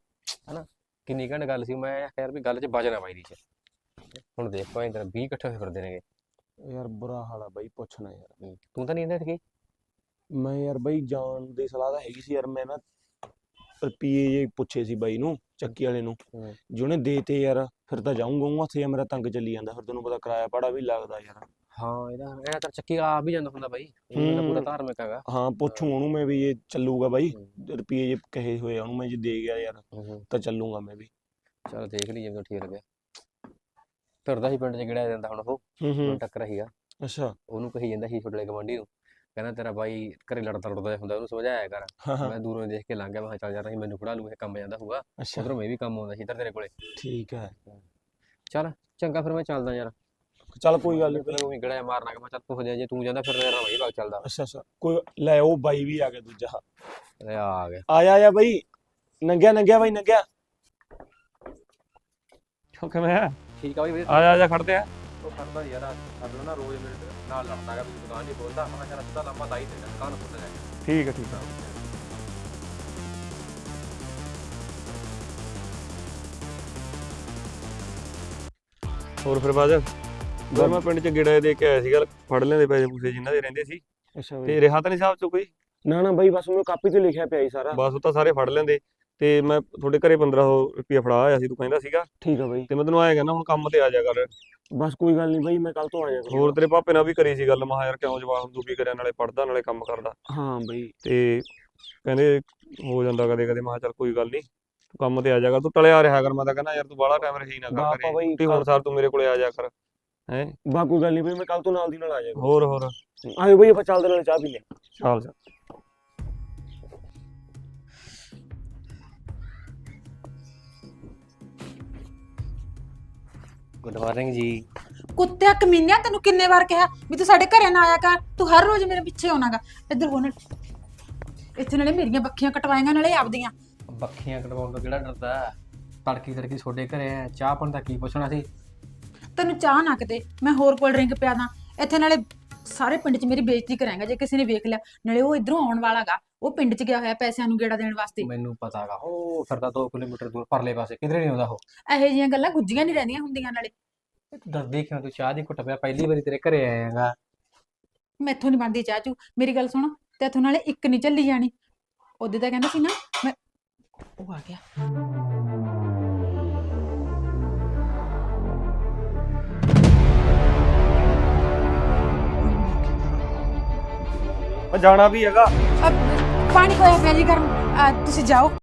ਹਨਾ? ਕਿੰਨੀ ਘੰਟ ਗੱਲ ਸੀ ਮੈਂ ਯਾਰ ਵੀ ਗੱਲ 'ਚ ਬਜਣਾ ਪਾਈ ਚ। ਹੁਣ ਦੇਖ ਭਾਵੇਂ ਤੇਰਾ 20 ਇਕੱਠੇ ਹੋਏ ਫਿਰਦੇ ਨੇਗੇ। ਯਾਰ ਬੁਰਾ ਹਾਲ ਆ ਬਈ ਪੁੱਛਣਾ ਯਾਰ। ਤੂੰ ਤਾਂ ਨਹੀਂ ਇਹਨਾਂ ਠੀ ਮੈਂ ਯਾਰ ਬਈ ਜਾਣ ਦੀ ਸਲਾਹ ਤਾਂ ਹੈਗੀ ਸੀ ਯਾਰ ਮੈਂ ਨਾ ਰੁਪਈਏ ਜੇ ਪੁੱਛੇ ਸੀ ਬਾਈ ਨੂੰ ਚੱਕੀ ਵਾਲੇ ਨੂੰ। ਹੂੰ। ਜੇ ਉਹਨੇ ਦੇਤੇ ਯਾਰ ਫਿਰ ਤਾਂ ਜਾਊਂਗਾ ਉਹ ਹੱਥੇ ਮੇਰਾ ਤੰਗ ਚੱਲੀ ਜਾਂਦਾ। ਫਿਰ ਤੈਨੂੰ ਪਤਾ ਕਿਰਾਇਆ ਭਾੜਾ ਵੀ ਲੱਗਦਾ ਯਾਰ। ਹਾਂ ਇਹਦਾ ਇਹ ਤਾਂ ਚੱਕੀ ਆ ਵੀ ਜਾਂਦਾ ਹੁੰਦਾ ਬਾਈ। ਇਹ ਤਾਂ ਪੂਰਾ ਹੂੰ। ਧਾਰਮਿਕ ਹੈਗਾ। ਹਾਂ ਪੁੱਛੂ ਉਹਨੂੰ ਮੈਂ ਵੀ ਇਹ ਚੱਲੂਗਾ ਬਾਈ। ਹੂੰ। ਰੁਪਈਏ ਜੇ ਕਹੇ ਹੋਏ ਆ ਉਹਨੂੰ ਮੈਂ ਜੇ ਦੇ ਗਿਆ ਯਾਰ। ਤਾਂ ਚੱਲੂਗਾ ਮੈਂ ਵੀ। ਚੱਲ ਦੇਖ ਲਈ ਜਿਵੇਂ ਠੀਕ ਲੱਗਿਆ। ਫਿਰਦਾ ਸੀ ਪਿੰਡ 'ਚ ਕਿਹੜਾ ਜਾਂਦਾ ਹੁਣ ਉਹ। ਹੂੰ ਹੁਣ ਟੱਕਰ ਹੀਗਾ ਅੱਛਾ। ਉਹਨੂੰ ਕਹੀ ਜਾਂਦਾ ਸੀ ਛੋਟੇ ਗਵਾਂਢੀ ਨੂੰ ਕਹਿੰਦਾ ਤੇਰਾ ਬਾਈ ਘਰੇ ਲੜਦਾ ਲੜਦਾ ਹੁੰਦਾ ਉਹਨੂੰ ਸਮਝਾਇਆ ਕਰ। ਮੈਂ ਦੂਰੋਂ ਦੇਖ ਕੇ ਲੰਘ ਗਿਆ ਮੈਂ ਚੱਲ ਯਾਰ ਅਸੀਂ ਮੈਨੂੰ ਫੜਾ ਲੂ ਇਹ ਕੰਮ ਜਾਂਦਾ ਹੋਊਗਾ। ਉਧਰੋਂ ਮੈਂ ਵੀ ਕੰਮ ਆਉਂਦਾ ਸੀ ਇੱਧਰ ਤੇਰੇ ਕੋਲੇ। ਠੀਕ ਹੈ। ਚੱਲ ਚੰਗਾ ਫਿਰ ਮੈਂ ਚੱਲਦਾ ਯਾਰ। ਚੱਲ ਕੋਈ ਗੱਲ ਨਹੀਂ। ਫਿਰ ਉਹ ਗੜਾ ਮਾਰਨਾ ਕਿ ਮੈਂ ਚੱਲ ਪੁੱਛ ਜਾ ਜੇ ਤੂੰ ਜਾਂਦਾ ਫਿਰ ਮੇਰਾ ਵਈ ਬਾਗ ਚੱਲਦਾ। ਅੱਛਾ ਅੱਛਾ। ਕੋਈ ਲੈ ਉਹ ਬਾਈ ਵੀ ਆ ਗਿਆ ਦੂਜਾ। ਇਹ ਆ ਗਿਆ। ਆਇਆ ਆਇਆ ਬਾਈ। ਨੰਗਿਆ ਨੰਗਿਆ ਬਾਈ ਨੰਗਿਆ। ਕਿਵੇਂ ਆ? ਠੀਕ ਆ ਬਈ ਆ ਜਾ ਆ ਜਾ ਖੜਦੇ ਆ। ਉਹ ਕਰਦਾ ਯਾਰ ਸਾਡੇ ਨਾ ਰੋਜ਼ ਮੇਰੇ ਨਾਲ ਲੜਦਾ ਗਾ ਵੀ ਦੁਕਾਨ ਨਹੀਂ ਖੋਲਦਾ ਮੈਂ ਕਿਹਾ ਚੱਲ ਅੱਧਾ ਲੰਮਾ ਲਾਈ ਤੇ ਦੁਕਾਨ ਖੋਲ ਲੈ ਠੀਕ ਹੈ ਠੀਕ ਹੈ। ਹੋਰ ਫਿਰ ਬਾਜ ਫਿਰ ਮੈਂ ਪਿੰਡ ਚ ਗੇੜਾ ਦੇ ਕੇ ਆਇਆ ਸੀਗਾ ਫੜ ਲੈਂਦੇ ਪੈਸੇ ਪੂਸੇ ਜਿਨ੍ਹਾਂ ਦੇ ਰਹਿੰਦੇ ਸੀ। ਅੱਛਾ ਬਾਈ। ਤੇ ਰਿਹਾ ਤਾਂ ਨਹੀਂ ਸਾਹਿਬ ਚੋਂ ਕੋਈ? ਨਾ ਨਾ ਬਾਈ ਬਸ ਮੈਂ ਕਾਪੀ ਤੇ ਲਿਖਿਆ ਪਿਆ ਸੀ ਸਾਰਾ। ਬਸ ਉਹ ਤਾਂ ਸਾਰੇ ਫੜ ਲੈਂਦੇ। ਤੇ ਮੈਂ ਤੁਹਾਡੇ ਘਰੇ 1500 ਰੁਪਏ ਫੜਾ ਆਇਆ ਸੀ ਤੂੰ ਕਹਿੰਦਾ ਸੀਗਾ। ਠੀਕ ਆ ਬਾਈ। ਤੇ ਮੈਂ ਤੈਨੂੰ ਆਇਆ ਕਹਿੰਦਾ ਹੁਣ ਕੰਮ ਤੇ ਆ ਜਾ ਕਰ। ਬਸ ਕੋਈ ਗੱਲ ਨਹੀਂ ਬਾਈ ਮੈਂ ਕੱਲ ਤੋਂ ਆ ਜਾਗਾ ਹੋਰ ਤੇਰੇ ਪਾਪੇ ਨਾਲ ਵੀ ਕਰੀ ਸੀ ਗੱਲ ਮਹਾ ਯਾਰ ਕਿਉਂ ਜਵਾਬ ਦੁਖੀ ਕਰਿਆ ਨਾਲੇ ਪੜਦਾ ਨਾਲੇ ਕੰਮ ਕਰਦਾ। ਹਾਂ ਬਾਈ। ਤੇ ਕਹਿੰਦੇ ਹੋ ਜਾਂਦਾ ਕਦੇ ਕਦੇ ਮੈਂ ਕਿਹਾ ਚੱਲ ਕੋਈ ਗੱਲ ਨਹੀਂ ਤੂੰ ਕੰਮ ਤੇ ਆ ਜਾ ਕਰ ਤੂੰ ਟਲਿਆ ਰਿਹਾ ਕਰ ਮੈਂ ਤਾਂ ਕਹਿੰਦਾ ਯਾਰ ਤੂੰ ਬਾਹਲਾ ਟਾਈਮ ਰਹੀ ਨਾ ਕਰ ਤੇ ਹੁਣ ਸਾਰ ਤੂੰ ਮੇਰੇ ਕੋਲੇ ਆ ਜਾ ਕਰ ਹੈ? ਬਾ ਕੋਈ ਗੱਲ ਨਹੀਂ ਬਾਈ ਮੈਂ ਕੱਲ ਤੋਂ ਨਾਲ ਦੀ ਨਾਲ ਆ ਜਾਗਾ ਹੋਰ ਹੋਰ। ਆਇਓ ਬਾਈ ਆਪਾਂ ਚੱਲਦੇ ਨਾਲ ਚਾਹ ਪੀਨੇ ਚੱਲ ਚੱਲ। ਗੁੱਡ ਮਾਰਨਿੰਗ ਜੀ। ਕੁੱਤਿਆ ਕਮੀਨਿਆ ਤੈਨੂੰ ਕਿੰਨੇ ਵਾਰ ਕਿਹਾ ਵੀ ਤੂੰ ਸਾਡੇ ਘਰੇ ਨਾ ਆਇਆ ਕਰ ਤੂੰ ਹਰ ਰੋਜ਼ ਮੇਰੇ ਪਿੱਛੇ ਆਉਣਾਗਾ ਇੱਧਰ ਹੋ ਨਾ ਇੱਥੇ ਨਾਲੇ ਮੇਰੀਆਂ ਬੱਖੀਆਂ ਕਟਵਾਏਗਾ ਨਾਲੇ ਆਪਦੀਆਂ। ਬੱਖੀਆਂ ਕਟਵਾਉਣ ਤੋਂ ਕਿਹੜਾ ਡਰਦਾ? ਤੜਕੀ ਤੜਕੀ ਛੋਡੇ ਘਰੇ ਆ ਚਾਹ ਪਾਣ ਦਾ ਕੀ ਪੁੱਛਣਾ ਸੀ? ਤੈਨੂੰ ਚਾਹ ਨਾ ਕਿਤੇ ਮੈਂ ਹੋਰ ਕੋਲਡ ਡਰਿੰਕ ਪਿਆ ਦਾਂ। ਇੱਥੇ ਨਾਲੇ ਸਾਰੇ ਪਿੰਡ 'ਚ ਮੇਰੀ ਬੇਇੱਜ਼ਤੀ ਕਰਾਂਗਾ ਜੇ ਕਿਸੇ ਨੇ ਵੇਖ ਲਿਆ। ਨਾਲੇ ਉਹ ਇਧਰੋਂ ਆਉਣ ਵਾਲਾਗਾ ਉਹ ਪਿੰਡ 'ਚ ਗਿਆ ਹੋਇਆ ਪੈਸਿਆਂ ਨੂੰ ਗੇੜਾ ਦੇਣ ਵਾਸਤੇ। ਮੈਨੂੰ ਪਤਾਗਾ ਉਹ ਫਿਰਦਾ 2 ਕਿਲੋਮੀਟਰ ਦੂਰ ਪਰਲੇ ਪਾਸੇ ਕਿਧਰੇ ਨਹੀਂ ਆਉਂਦਾ ਉਹ। ਇਹੋ ਜਿਹੀਆਂ ਗੱਲਾਂ ਗੁੱਝੀਆਂ ਨਹੀਂ ਰਹਿੰਦੀਆਂ ਹੁੰਦੀਆਂ ਨਾਲੇ। ਤੂੰ ਡਰਦੀ ਕਿਉਂ ਤੂੰ? ਚਾਹ ਦੀ ਘੁੱਟ ਪਿਆ ਪਹਿਲੀ ਵਾਰੀ ਤੇਰੇ ਘਰੇ ਆਇਆਗਾ ਮੈਥੋਂ ਨਹੀਂ ਬਣਦੀ ਚਾਹ ਚੂ। ਮੇਰੀ ਗੱਲ ਸੁਣ ਤੇ ਇੱਥੋਂ ਨਾਲੇ ਇੱਕ ਨਹੀਂ ਚੱਲੀ ਜਾਣੀ। ਉਹਦੇ ਤਾਂ ਕਹਿੰਦਾ ਸੀ ਨਾ ਮੈਂ ਉਹ ਆ ਗਿਆ। ਮੈਂ ਜਾਣਾ ਵੀ ਹੈਗਾ। ਅਬ ਪਾਣੀ ਹੋਇਆ ਪਿਆ ਜੀ ਗਰਮ। ਅਹ ਤੁਸੀਂ ਜਾਓ।